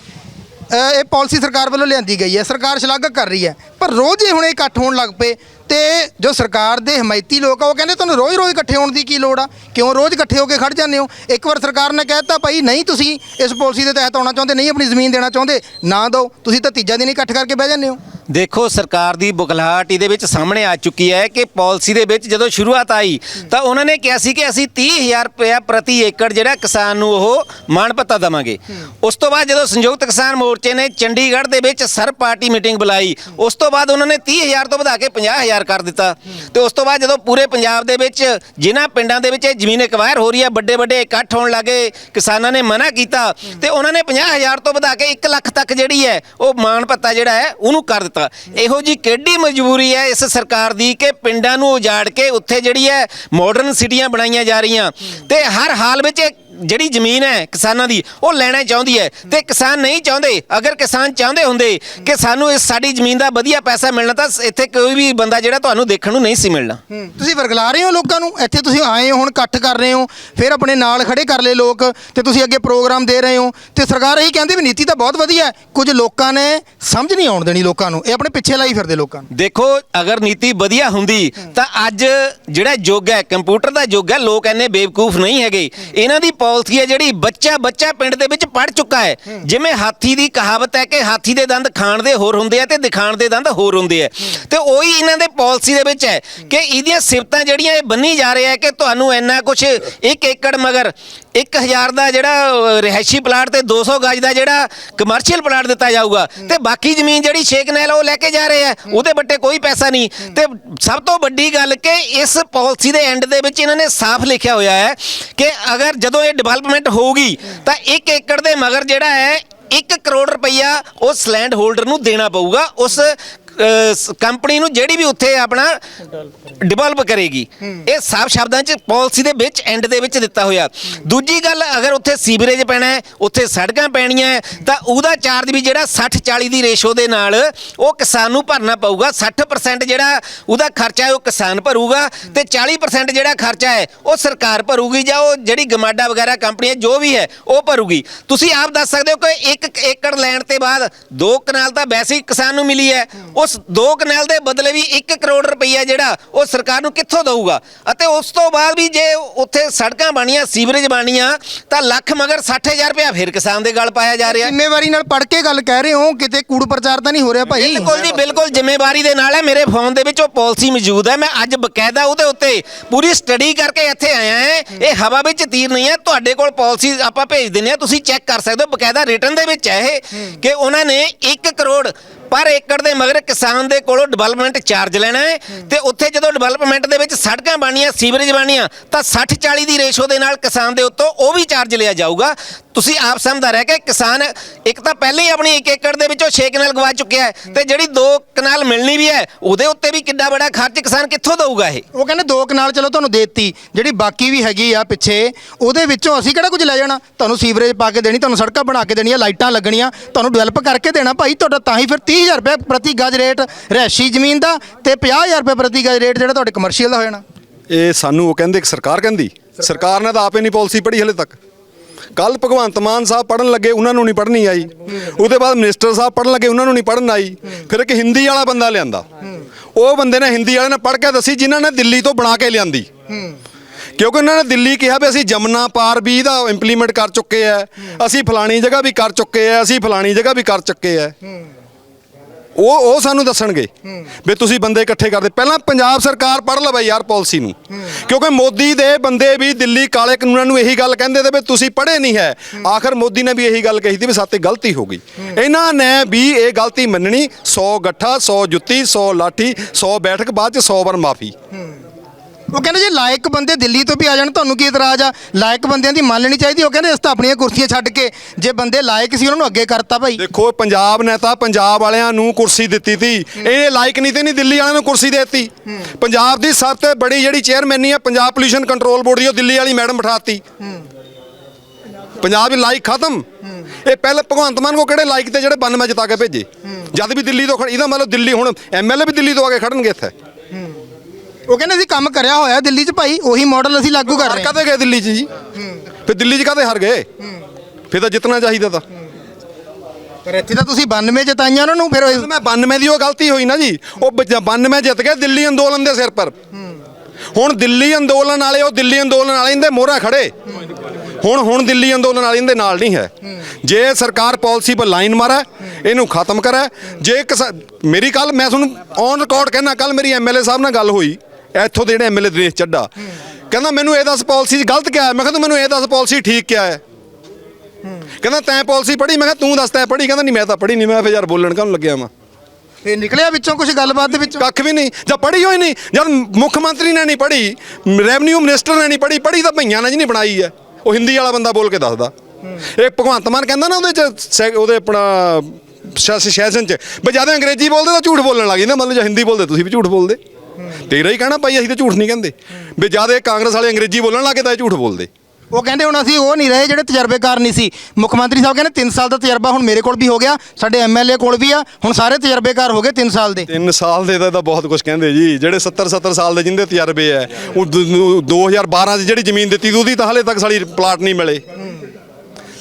ਅ, ਇਹ ਪਾਲਿਸੀ ਸਰਕਾਰ ਵੱਲੋਂ ਲਿਆਂਦੀ ਗਈ ਹੈ। ਸਰਕਾਰ ਸ਼ਲਾਘਾ ਕਰ ਰਹੀ ਹੈ। ਪਰ ਰੋਜ਼ ਹੀ ਹੁਣ ਇਹ ਇਕੱਠ ਹੋਣ ਲੱਗ ਪਏ। ਤੇ ਜੋ ਸਰਕਾਰ ਦੇ ਹਮਾਇਤੀ ਲੋਕ ਆ, ਉਹ ਕਹਿੰਦੇ ਤੁਹਾਨੂੰ ਰੋਜ਼-ਰੋਜ਼ ਇਕੱਠੇ ਹੋਣ ਦੀ ਕੀ ਲੋੜ ਆ? ਕਿਉਂ ਰੋਜ਼ ਇਕੱਠੇ ਹੋ ਕੇ ਖੜ ਜਾਂਦੇ ਹੋ? ਇੱਕ ਵਾਰ ਸਰਕਾਰ ਨੇ ਕਹਿਤਾ ਭਾਈ ਨਹੀਂ ਤੁਸੀਂ ਇਸ ਪਾਲਿਸੀ ਦੇ ਤਹਿਤ ਆਉਣਾ ਚਾਹੁੰਦੇ, ਨਹੀਂ ਆਪਣੀ ਜ਼ਮੀਨ ਦੇਣਾ ਚਾਹੁੰਦੇ, ਨਾ ਦਿਓ। ਤੁਸੀਂ ਤਾਂ ਤੀਜਾ ਦਿਨ ਹੀ ਇਕੱਠ ਕਰਕੇ ਬਹਿ ਜਾਂਦੇ ਹੋ। ਦੇਖੋ, ਸਰਕਾਰ ਦੀ ਬੁਖਲਾਹਟ ਇਹਦੇ ਵਿੱਚ ਸਾਹਮਣੇ ਆ ਚੁੱਕੀ ਹੈ ਕਿ ਪਾਲਿਸੀ ਦੇ ਵਿੱਚ ਜਦੋਂ ਸ਼ੁਰੂਆਤ ਆਈ, ਤਾਂ ਉਹਨਾਂ ਨੇ ਕਿਹਾ ਸੀ ਕਿ ਅਸੀਂ 30000 ਰੁਪਇਆ ਪ੍ਰਤੀ ਏਕੜ ਜਿਹੜਾ ਕਿਸਾਨ ਨੂੰ ਉਹ ਮਾਣ ਭੱਤਾ ਦੇਵਾਂਗੇ। ਉਸ ਤੋਂ ਬਾਅਦ ਜਦੋਂ ਸੰਯੁਕਤ ਕਿਸਾਨ ਮੋਰਚੇ ਨੇ ਚੰਡੀਗੜ੍ਹ ਦੇ ਵਿੱਚ ਸਰ ਪਾਰਟੀ ਮੀਟਿੰਗ ਬੁਲਾਈ, ਉਸ ਤੋਂ ਬਾਅਦ ਉਹਨਾਂ ਨੇ 30000 ਤੋਂ ਵਧਾ ਕੇ 50000 ਕਰ ਦਿੱਤਾ। ਤੇ ਉਸ ਤੋਂ ਬਾਅਦ ਜਦੋਂ ਪੂਰੇ ਪੰਜਾਬ ਦੇ ਵਿੱਚ ਜਿਨ੍ਹਾਂ ਪਿੰਡਾਂ ਦੇ ਵਿੱਚ ਇਹ ਜ਼ਮੀਨ ਐਕਵਾਇਰ ਹੋ ਰਹੀ ਹੈ ਵੱਡੇ ਵੱਡੇ ਇਕੱਠ ਹੋਣ ਲੱਗੇ, ਕਿਸਾਨਾਂ ਨੇ ਮਨਾ ਕੀਤਾ, ਤੇ ਉਹਨਾਂ ਨੇ 50000 ਤੋਂ ਵਧਾ ਕੇ 1 ਲੱਖ ਤੱਕ ਜਿਹੜੀ ਹੈ, ਉਹ ਮਾਣ ਪੱਤਾ ਜਿਹੜਾ ਹੈ, ਉਹਨੂੰ ਕਰ ਦਿੱਤਾ। ਇਹੋ ਜੀ ਕਿਹੜੀ ਮਜਬੂਰੀ ਹੈ ਇਸ ਸਰਕਾਰ ਦੀ ਕਿ ਪਿੰਡਾਂ ਨੂੰ ਉਜਾੜ ਕੇ ਉੱਥੇ ਜਿਹੜੀ ਹੈ ਮਾਡਰਨ ਸਿਟੀਆਂ ਬਣਾਈਆਂ ਜਾ ਰਹੀਆਂ। ਤੇ ਹਰ ਹਾਲ ਵਿੱਚ ਜਿਹੜੀ ਜ਼ਮੀਨ ਹੈ ਕਿਸਾਨਾਂ ਦੀ ਉਹ ਲੈਣਾ ਚਾਹੁੰਦੀ ਹੈ ਤੇ ਕਿਸਾਨ ਨਹੀਂ ਚਾਹੁੰਦੇ। ਅਗਰ ਕਿਸਾਨ ਚਾਹੁੰਦੇ ਹੁੰਦੇ ਕਿ ਸਾਨੂੰ ਇਸ ਸਾਡੀ ਜ਼ਮੀਨ ਦਾ ਵਧੀਆ ਪੈਸਾ ਮਿਲਣਾ ਤਾਂ ਇੱਥੇ ਕੋਈ ਵੀ ਬੰਦਾ ਜਿਹੜਾ ਤੁਹਾਨੂੰ ਦੇਖਣ ਨੂੰ ਨਹੀਂ ਸੀ ਮਿਲਣਾ। ਤੁਸੀਂ ਵਰਗਲਾ ਰਹੇ ਹੋ ਲੋਕਾਂ ਨੂੰ? ਇੱਥੇ ਤੁਸੀਂ ਆਏ ਹੋ ਹੁਣ ਇਕੱਠ ਕਰ ਰਹੇ ਹੋ ਫਿਰ ਆਪਣੇ ਨਾਲ ਖੜੇ ਕਰ ਲਏ ਲੋਕ ਤੇ ਤੁਸੀਂ ਅੱਗੇ ਪ੍ਰੋਗਰਾਮ ਦੇ ਰਹੇ ਹੋ ਤੇ ਸਰਕਾਰ ਇਹੀ ਕਹਿੰਦੀ ਵੀ ਨੀਤੀ ਤਾਂ ਬਹੁਤ ਵਧੀਆ ਹੈ ਕੁਝ ਲੋਕਾਂ ਨੇ ਸਮਝ ਨਹੀਂ ਆਉਣ ਦੇਣੀ ਲੋਕਾਂ ਨੂੰ ਇਹ ਆਪਣੇ ਪਿੱਛੇ ਲਾਈ ਫਿਰਦੇ ਲੋਕਾਂ ਨੂੰ। ਦੇਖੋ ਅਗਰ ਨੀਤੀ ਵਧੀਆ ਹੁੰਦੀ ਤਾਂ ਅੱਜ ਜਿਹੜਾ ਯੁੱਗ ਹੈ ਕੰਪਿਊਟਰ ਦਾ ਯੁੱਗ ਹੈ ਲੋਕ ਇੰਨੇ ਬੇਵਕੂਫ ਨਹੀਂ ਹੈਗੇ। ਇਹਨਾਂ ਦੀ ਪਾਲਿਸੀ ਹੈ ਜਿਹੜੀ ਬੱਚਾ ਬੱਚਾ ਪਿੰਡ ਦੇ ਵਿੱਚ ਪੜ ਚੁੱਕਾ ਹੈ। ਜਿਵੇਂ ਹਾਥੀ ਦੀ ਕਹਾਵਤ ਹੈ ਕਿ ਹਾਥੀ ਦੇ ਦੰਦ ਖਾਣ ਦੇ ਹੋਰ ਹੁੰਦੇ ਆ ਤੇ ਦਿਖਾਣ ਦੇ ਦੰਦ ਹੋਰ ਹੁੰਦੇ ਆ। ਤੇ ਉਹੀ ਇਹਨਾਂ ਦੇ ਪਾਲਿਸੀ ਦੇ ਵਿੱਚ ਹੈ ਕਿ ਇਹਦੀਆਂ ਸਿਫਤਾਂ ਜਿਹੜੀਆਂ ਇਹ ਬੰਨੀ ਜਾ ਰਹੇ ਆ ਕਿ ਤੁਹਾਨੂੰ ਇੰਨਾ ਕੁਝ ਇੱਕ ਏਕੜ ਮਗਰ 1000 ਦਾ ਜਿਹੜਾ ਅਹ, ਰਿਹਾਇਸ਼ੀ ਪਲਾਟ ਤੇ 200 ਗਜ ਦਾ ਜਿਹੜਾ ਕਮਰਸ਼ੀਅਲ ਪਲਾਟ ਦਿੱਤਾ ਜਾਊਗਾ ਤੇ ਬਾਕੀ ਜ਼ਮੀਨ ਜਿਹੜੀ ਸ਼ੇਖ ਨਹਿਲ ਉਹ ਲੈ ਕੇ ਜਾ ਰਹੇ ਆ ਉਹਦੇ ਬੱਟੇ ਕੋਈ ਪੈਸਾ ਨਹੀਂ। ਤੇ ਸਭ ਤੋਂ ਵੱਡੀ ਗੱਲ ਕਿ ਇਸ ਪਾਲਿਸੀ ਦੇ ਐਂਡ ਦੇ ਵਿੱਚ ਇਹਨਾਂ ਨੇ ਸਾਫ਼ ਲਿਖਿਆ ਹੋਇਆ ਹੈ ਕਿ ਅਗਰ ਜਦੋਂ ਇਹ ਡਿਵੈਲਪਮੈਂਟ ਹੋਊਗੀ, ਤਾਂ 1 ਏਕੜ ਦੇ ਮਗਰ ਜਿਹੜਾ ਹੈ 1 ਕਰੋੜ ਰੁਪਈਆ ਉਸ ਲੈਂਡ ਹੋਲਡਰ ਨੂੰ ਦੇਣਾ ਪਊਗਾ, ਉਸ ਕੰਪਨੀ ਨੂੰ ਜਿਹੜੀ ਵੀ ਉੱਥੇ ਆਪਣਾ ਡਿਵੈਲਪ ਕਰੇਗੀ ਇਹ ਸਾਫ਼ ਸ਼ਬਦਾਂ 'ਚ ਪਾਲਿਸੀ ਦੇ ਵਿੱਚ ਐਂਡ ਦੇ ਵਿੱਚ ਦਿੱਤਾ ਹੋਇਆ। ਦੂਜੀ ਗੱਲ ਅਗਰ ਉੱਥੇ ਸੀਵਰੇਜ ਪੈਣਾ ਹੈ ਉੱਥੇ ਸੜਕਾਂ ਪੈਣੀਆਂ ਹੈ, ਤਾਂ ਉਹਦਾ ਚਾਰਜ ਵੀ ਜਿਹੜਾ 60 40 ਦੀ ਰੇਸ਼ੋ ਦੇ ਨਾਲ ਉਹ ਕਿਸਾਨ ਨੂੰ ਭਰਨਾ ਪਊਗਾ। 60% ਜਿਹੜਾ ਉਹਦਾ ਖਰਚਾ ਹੈ ਉਹ ਕਿਸਾਨ ਭਰੂਗਾ ਤੇ 40% ਜਿਹੜਾ ਖਰਚਾ ਹੈ ਉਹ ਸਰਕਾਰ ਭਰੂਗੀ ਜਾਂ ਉਹ ਜਿਹੜੀ ਗਮਾਡਾ ਵਗੈਰਾ ਕੰਪਨੀ ਹੈ ਜੋ ਵੀ ਹੈ ਉਹ ਭਰੂਗੀ। ਤੁਸੀਂ ਆਪ ਦੱਸ ਸਕਦੇ ਹੋ ਕਿ ਇੱਕ ਏਕੜ ਲੈਣ ਤੇ ਬਾਅਦ 2 ਕਨਾਲ ਤਾਂ ਵੈਸੇ ਹੀ ਕਿਸਾਨ ਨੂੰ ਮਿਲੀ ਹੈ। ਉਸ 2 ਕਨਾਲ ਦੇ ਬਦਲੇ ਵੀ 1 ਕਰੋੜ ਰੁਪਈਆ ਜਿਹੜਾ ਉਹ ਸਰਕਾਰ ਨੂੰ ਕਿੱਥੋਂ ਦਊਗਾ? ਅਤੇ ਉਸ ਤੋਂ ਬਾਅਦ ਵੀ ਜੇ ਉੱਥੇ ਸੜਕਾਂ ਬਣੀਆਂ ਸੀਵਰੇਜ ਬਣੀਆਂ ਤਾਂ ਲੱਖ ਮਗਰ 60000 ਰੁਪਇਆ ਫਿਰ ਕਿਸਾਨ ਦੇ ਗਲ ਪਾਇਆ ਜਾ ਰਿਹਾ। ਜ਼ਿੰਮੇਵਾਰੀ ਨਾਲ ਪੜ ਕੇ ਗੱਲ ਕਹਿ ਰਹੇ ਹੋ ਕਿਤੇ ਕੂੜ ਪ੍ਰਚਾਰ ਤਾਂ ਨਹੀਂ ਹੋ ਰਿਹਾ ਭਾਈ? ਬਿਲਕੁਲ ਜੀ ਬਿਲਕੁਲ ਜ਼ਿੰਮੇਵਾਰੀ ਦੇ ਨਾਲ ਹੈ। ਮੇਰੇ ਫੋਨ ਦੇ ਵਿੱਚ ਉਹ ਪਾਲਿਸੀ ਮੌਜੂਦ ਹੈ। ਮੈਂ ਅੱਜ ਬਕਾਇਦਾ ਉਹਦੇ ਉੱਤੇ ਪੂਰੀ ਸਟੱਡੀ ਕਰਕੇ ਇੱਥੇ ਆਇਆ ਹਾਂ। ਇਹ ਹਵਾ ਵਿੱਚ ਤੀਰ ਨਹੀਂ ਹੈ। ਤੁਹਾਡੇ ਕੋਲ ਪਾਲਿਸੀ ਆਪਾਂ ਭੇਜ ਦਿੰਦੇ ਹਾਂ। ਤੁਸੀਂ ਚੈੱਕ ਕਰ ਸਕਦੇ ਹੋ। ਬਕਾਇਦਾ ਰਿਟਰਨ ਦੇ ਵਿੱਚ ਹੈ ਇਹ ਕਿ ਉਹਨਾਂ ਨੇ 1 ਕਰੋੜ ਪਰ ਏਕੜ ਦੇ ਮਗਰ ਕਿਸਾਨ ਦੇ ਕੋਲੋਂ ਡਿਵੈਲਪਮੈਂਟ ਚਾਰਜ ਲੈਣਾ ਹੈ ਤੇ ਉੱਥੇ ਜਦੋਂ ਡਿਵੈਲਪਮੈਂਟ ਦੇ ਵਿੱਚ ਸੜਕਾਂ ਬਣੀਆਂ ਸੀਵਰੇਜ ਬਣੀਆਂ, ਤਾਂ 60 40 ਦੀ ਰੇਸ਼ੋ ਦੇ ਨਾਲ ਕਿਸਾਨ ਦੇ ਉੱਤੋਂ ਉਹ ਵੀ ਚਾਰਜ ਲਿਆ ਜਾਊਗਾ। ਤੁਸੀਂ ਆਪ ਸਮਝਦਾਰ ਹੈ ਕਿ ਕਿਸਾਨ ਇੱਕ ਤਾਂ ਪਹਿਲਾਂ ਹੀ ਆਪਣੀ 1 ਏਕੜ ਦੇ ਵਿੱਚੋਂ 6 ਕਨਾਲ ਗਵਾ ਚੁੱਕਿਆ ਹੈ ਤੇ ਜਿਹੜੀ 2 ਕਨਾਲ ਮਿਲਣੀ ਵੀ ਹੈ ਉਹਦੇ ਉੱਤੇ ਵੀ ਕਿੰਨਾ ਬੜਾ ਖਰਚ ਕਿਸਾਨ ਕਿੱਥੋਂ ਦਊਗਾ ਇਹ? ਉਹ ਕਹਿੰਦੇ ਦੋ ਕਨਾਲ ਚਲੋ ਤੁਹਾਨੂੰ ਦੇਤੀ ਜਿਹੜੀ ਬਾਕੀ ਵੀ ਹੈਗੀ ਆ ਪਿੱਛੇ ਉਹਦੇ ਵਿੱਚੋਂ ਅਸੀਂ ਕਿਹੜਾ ਕੁਝ ਲੈ ਜਾਣਾ? ਤੁਹਾਨੂੰ ਸੀਵਰੇਜ ਪਾ ਕੇ ਦੇਣੀ ਤੁਹਾਨੂੰ ਸੜਕਾਂ ਬਣਾ ਕੇ ਦੇਣੀਆਂ ਲਾਈਟਾਂ ਲੱਗਣੀਆਂ ਤੁਹਾਨੂੰ ਡਿਵੈਲਪ ਕਰਕੇ ਦੇਣਾ ਭਾਈ ਤੁਹਾਡਾ ਤਾਂ ਹੀ ਫਿਰ 30000 ਰੁਪਏ ਪ੍ਰਤੀ ਗਜ ਰੇਟ ਰਹਿਸ਼ੀ ਜ਼ਮੀਨ ਦਾ ਤੇ 50000 ਰੁਪਏ ਪ੍ਰਤੀ ਗਜ ਰੇਟ ਜਿਹੜਾ ਤੁਹਾਡੇ ਕਮਰਸ਼ੀਅਲ ਦਾ ਹੋ ਜਾਣਾ। ਇਹ ਸਾਨੂੰ ਉਹ ਕਹਿੰਦੇ ਕਿ ਸਰਕਾਰ ਕਹਿੰਦੀ ਸਰਕਾਰ ਨੇ ਤਾਂ ਆਪੇ ਨਹੀਂ ਪਾਲਿਸੀ ਪੜ੍ਹੀ ਹਲੇ ਤੱਕ। ਕੱਲ ਭਗਵੰਤ ਮਾਨ ਸਾਹਿਬ ਪੜਨ ਲੱਗੇ, ਉਹਨਾਂ ਨੂੰ ਨਹੀਂ ਪੜ੍ਹਨੀ ਆਈ। ਉਹਦੇ ਬਾਅਦ ਮਿਨਿਸਟਰ ਸਾਹਿਬ ਪੜਨ ਲੱਗੇ, ਉਹਨਾਂ ਨੂੰ ਨਹੀਂ ਪੜਨ ਆਈ। ਫਿਰ ਇੱਕ ਹਿੰਦੀ ਵਾਲਾ ਬੰਦਾ ਲਿਆਂਦਾ। ਉਹ ਬੰਦੇ ਨੇ ਹਿੰਦੀ ਵਾਲੇ ਨੇ ਪੜ੍ਹ ਕੇ ਦੱਸੀ, ਜਿਨ੍ਹਾਂ ਨੇ ਦਿੱਲੀ ਤੋਂ ਬਣਾ ਕੇ ਲਿਆਂਦੀ। ਕਿਉਂਕਿ ਉਹਨਾਂ ਨੇ ਦਿੱਲੀ ਕਿਹਾ ਵੀ ਅਸੀਂ ਜਮਨਾ ਪਾਰ ਵੀ ਦਾ ਇੰਪਲੀਮੈਂਟ ਕਰ ਚੁੱਕੇ ਆ, ਅਸੀਂ ਫਲਾਣੀ ਜਗ੍ਹਾ ਵੀ ਕਰ ਚੁੱਕੇ ਆ, ਅਸੀਂ ਫਲਾਣੀ ਜਗ੍ਹਾ ਵੀ ਕਰ ਚੁੱਕੇ ਆ। ਉਹ ਉਹ ਸਾਨੂੰ ਦੱਸਣਗੇ ਵੀ ਤੁਸੀਂ ਬੰਦੇ ਇਕੱਠੇ ਕਰਦੇ। ਪਹਿਲਾਂ ਪੰਜਾਬ ਸਰਕਾਰ ਪੜ੍ਹ ਲਵੇ ਯਾਰ ਪਾਲਿਸੀ ਨੂੰ। ਕਿਉਂਕਿ ਮੋਦੀ ਦੇ ਬੰਦੇ ਵੀ ਦਿੱਲੀ ਕਾਲੇ ਕਾਨੂੰਨਾਂ ਨੂੰ ਇਹੀ ਗੱਲ ਕਹਿੰਦੇ ਤੇ ਵੀ ਤੁਸੀਂ ਪੜ੍ਹੇ ਨਹੀਂ ਹੈ। ਆਖਰ ਮੋਦੀ ਨੇ ਵੀ ਇਹੀ ਗੱਲ ਕਹੀ ਸੀ ਵੀ ਸਾਤੇ ਗਲਤੀ ਹੋ ਗਈ। ਇਹਨਾਂ ਨੇ ਵੀ ਇਹ ਗਲਤੀ ਮੰਨਣੀ 100 ਗੱਠਾ 100 ਜੁੱਤੀ 100 ਲਾਠੀ 100 ਬੈਠਕ, ਬਾਅਦ ਚ 100 ਵਾਰ ਮਾਫੀ। ਉਹ ਕਹਿੰਦੇ ਜੇ ਲਾਇਕ ਬੰਦੇ ਦਿੱਲੀ ਤੋਂ ਵੀ ਆ ਜਾਣ ਤੁਹਾਨੂੰ ਕੀ ਇਤਰਾਜ਼ ਆ? ਲਾਇਕ ਬੰਦਿਆਂ ਦੀ ਮੰਨ ਲੈਣੀ ਚਾਹੀਦੀ ਉਹ ਕਹਿੰਦੇ ਇਸ ਤਾਂ ਆਪਣੀਆਂ ਕੁਰਸੀਆਂ ਛੱਡ ਕੇ ਜੇ ਬੰਦੇ ਲਾਇਕ ਸੀ ਉਹਨਾਂ ਨੂੰ ਅੱਗੇ ਕਰਤਾ ਭਾਈ। ਦੇਖੋ ਪੰਜਾਬ ਨੇ ਤਾਂ ਪੰਜਾਬ ਵਾਲਿਆਂ ਨੂੰ ਕੁਰਸੀ ਦਿੱਤੀ ਤੀ। ਇਹ ਲਾਇਕ ਨਹੀਂ ਤੇ ਨਹੀਂ ਦਿੱਲੀ ਵਾਲਿਆਂ ਨੂੰ ਕੁਰਸੀ ਦਿੱਤੀ। ਪੰਜਾਬ ਦੀ ਸਭ ਤੋਂ ਬੜੀ ਜਿਹੜੀ ਚੇਅਰਮੈਨੀ ਹੈ ਪੰਜਾਬ ਪੋਲੂਸ਼ਨ ਕੰਟਰੋਲ ਬੋਰਡ ਦੀ ਉਹ ਦਿੱਲੀ ਵਾਲੀ ਮੈਡਮ ਬਿਠਾਤੀ। ਪੰਜਾਬ ਦੀ ਲਾਇਕ ਖਤਮ। ਇਹ ਪਹਿਲੇ ਭਗਵੰਤ ਮਾਨ ਕੋ ਕਿਹੜੇ ਲਾਇਕ ਤੇ ਜਿਹੜੇ ਬੰਨ ਮੈਂ ਜਿਤਾ ਕੇ ਭੇਜੇ? ਜਦ ਵੀ ਦਿੱਲੀ ਤੋਂ ਖੜ ਇਹਦਾ ਮਤਲਬ ਦਿੱਲੀ ਹੁਣ ਐਮਐਲਏ ਵੀ ਦਿੱਲੀ ਤੋਂ ਆ ਕੇ ਖੜਨਗੇ ਇੱਥੇ। ਉਹ ਕਹਿੰਦੇ ਅਸੀਂ ਕੰਮ ਕਰਿਆ ਹੋਇਆ ਦਿੱਲੀ 'ਚ ਭਾਈ ਉਹੀ ਮਾਡਲ ਅਸੀਂ ਲਾਗੂ ਕਰ ਰਹੇ ਹਾਂ। ਕਾਹਦੇ ਗਏ ਦਿੱਲੀ 'ਚ ਜੀ? ਫਿਰ ਦਿੱਲੀ 'ਚ ਕਾਹਦੇ ਹਾਰ ਗਏ? ਫਿਰ ਤਾਂ ਜਿੱਤਣਾ ਚਾਹੀਦਾ ਤਾਂ। ਪਰ ਇੱਥੇ ਤਾਂ ਤੁਸੀਂ 92 ਜਿਤਾਈਆਂ ਉਹਨਾਂ ਨੂੰ ਫਿਰ ਮੈਂ 92 ਦੀ ਉਹ ਗਲਤੀ ਹੋਈ ਨਾ ਜੀ। ਉਹ ਬ- 92 ਜਿੱਤ ਗਏ ਦਿੱਲੀ ਅੰਦੋਲਨ ਦੇ ਸਿਰ ਪਰ। ਹੁਣ ਦਿੱਲੀ ਅੰਦੋਲਨ ਵਾਲੇ ਉਹ ਦਿੱਲੀ ਅੰਦੋਲਨ ਵਾਲੇ ਇਹਦੇ ਮੋਹਰਾ ਖੜੇ। ਹੁਣ ਹੁਣ ਦਿੱਲੀ ਅੰਦੋਲਨ ਵਾਲੇ ਇਹਦੇ ਨਾਲ ਨਹੀਂ ਹੈ। ਜੇ ਸਰਕਾਰ ਪਾਲਿਸੀ ਪਰ ਲਾਈਨ ਮਾਰੇ ਇਹਨੂੰ ਖਤਮ ਕਰੇ। ਜੇ ਮੇਰੀ ਕੱਲ ਮੈਂ ਤੁਹਾਨੂੰ ਔਨ ਰਿਕਾਰਡ ਕਹਿਣਾ ਕੱਲ ਮੇਰੀ ਐਮਐਲਏ ਸਾਹਿਬ ਨਾਲ ਗੱਲ ਹੋਈ। ਇੱਥੋਂ ਦੇ ਜਿਹੜੇ ਐਮਐਲਏ ਦਿਨੇਸ਼ ਚੱਡਾ। ਕਹਿੰਦਾ ਮੈਨੂੰ ਇਹ ਦੱਸ ਪਾਲਿਸੀ ਗਲਤ ਕਿਹਾ ਮੈਂ ਕਿਹਾ ਤੂੰ ਮੈਨੂੰ ਇਹ ਦੱਸ ਪਾਲਿਸੀ ਠੀਕ ਕਿਹਾ ਹੈ। ਕਹਿੰਦਾ ਤੈਂ ਪਾਲਿਸੀ ਪੜ੍ਹੀ? ਮੈਂ ਕਿਹਾ ਤੂੰ ਦੱਸ ਤੈਂ ਪੜ੍ਹੀ? ਕਹਿੰਦਾ ਨਹੀਂ ਮੈਂ ਤਾਂ ਪੜ੍ਹੀ ਨਹੀਂ। ਮੈਂ ਫਿਰ ਯਾਰ ਬੋਲਣ ਕਾਹਨੂੰ ਲੱਗਿਆ ਮੈਂ ਫਿਰ ਨਿਕਲਿਆ ਵਿੱਚੋਂ ਕੁਝ ਗੱਲਬਾਤ ਦੇ ਵਿੱਚੋਂ? ਕੱਖ ਵੀ ਨਹੀਂ। ਜਦ ਪੜ੍ਹੀ ਹੋਈ ਨਹੀਂ। ਜਦ ਮੁੱਖ ਮੰਤਰੀ ਨੇ ਨਹੀਂ ਪੜ੍ਹੀ। ਰੈਵਨਿਊ ਮਿਨਿਸਟਰ ਨੇ ਨਹੀਂ ਪੜ੍ਹੀ। ਪੜ੍ਹੀ ਤਾਂ ਭਈਆਂ ਨੇ ਜਿਹਨੇ ਬਣਾਈ ਹੈ। ਉਹ ਹਿੰਦੀ ਵਾਲਾ ਬੰਦਾ ਬੋਲ ਕੇ ਦੱਸਦਾ। ਇਹ ਭਗਵੰਤ ਮਾਨ ਕਹਿੰਦਾ ਨਾ ਉਹਦੇ ਚ ਉਹਦੇ ਆਪਣਾ ਸੈਸ਼ਨ ਚ। ਵੀ ਜਦ ਅੰਗਰੇਜ਼ੀ ਬੋਲਦੇ ਤਾਂ ਝੂਠ ਬੋਲਣ ਲੱਗ ਜਾਂਦਾ। ਮਤਲਬ ਜੇ ਹਿੰਦੀ ਬੋਲਦੇ ਤੁਸੀਂ ਵੀ ਝੂਠ ਬੋਲਦੇ। ਤੇਰਾ ਹੀ ਕਹਿਣਾ ਭਾਈ ਅਸੀਂ ਤਾਂ ਝੂਠ ਨਹੀਂ ਕਹਿੰਦੇ। ਵੀ ਜਦ ਇਹ ਕਾਂਗਰਸ ਵਾਲੇ ਅੰਗਰੇਜ਼ੀ ਬੋਲਣ ਲੱਗੇ ਤਾਂ ਇਹ ਝੂਠ ਬੋਲਦੇ। ਉਹ ਕਹਿੰਦੇ ਹੁਣ ਅਸੀਂ ਉਹ ਨਹੀਂ ਰਹੇ ਜਿਹੜੇ ਤਜਰਬੇਕਾਰ ਨਹੀਂ ਸੀ। ਮੁੱਖ ਮੰਤਰੀ ਸਾਹਿਬ ਕਹਿੰਦੇ 3 ਸਾਲ ਦਾ ਤਜਰਬਾ ਹੁਣ ਮੇਰੇ ਕੋਲ ਵੀ ਹੋ ਗਿਆ ਸਾਡੇ ਐਮਐਲਏ ਕੋਲ ਵੀ ਆ ਹੁਣ ਸਾਰੇ ਤਜਰਬੇਕਾਰ ਹੋ ਗਏ 3 ਸਾਲ ਦੇ। 3 ਸਾਲ ਦੇ ਤਾਂ ਬਹੁਤ ਕੁਝ ਕਹਿੰਦੇ ਜੀ। ਜਿਹੜੇ 70 70 ਸਾਲ ਦੇ ਜਿੰਦੇ ਤਜਰਬੇ ਐ ਉਹ ਦ- ਨੂੰ 2012 'ਚ ਜਿਹੜੀ ਜ਼ਮੀਨ ਦਿੱਤੀ ਉਹਦੀ ਤਾਂ ਹਲੇ ਤੱਕ ਸਾਲੀ ਪਲਾਟ ਨਹੀਂ ਮਿਲੇ।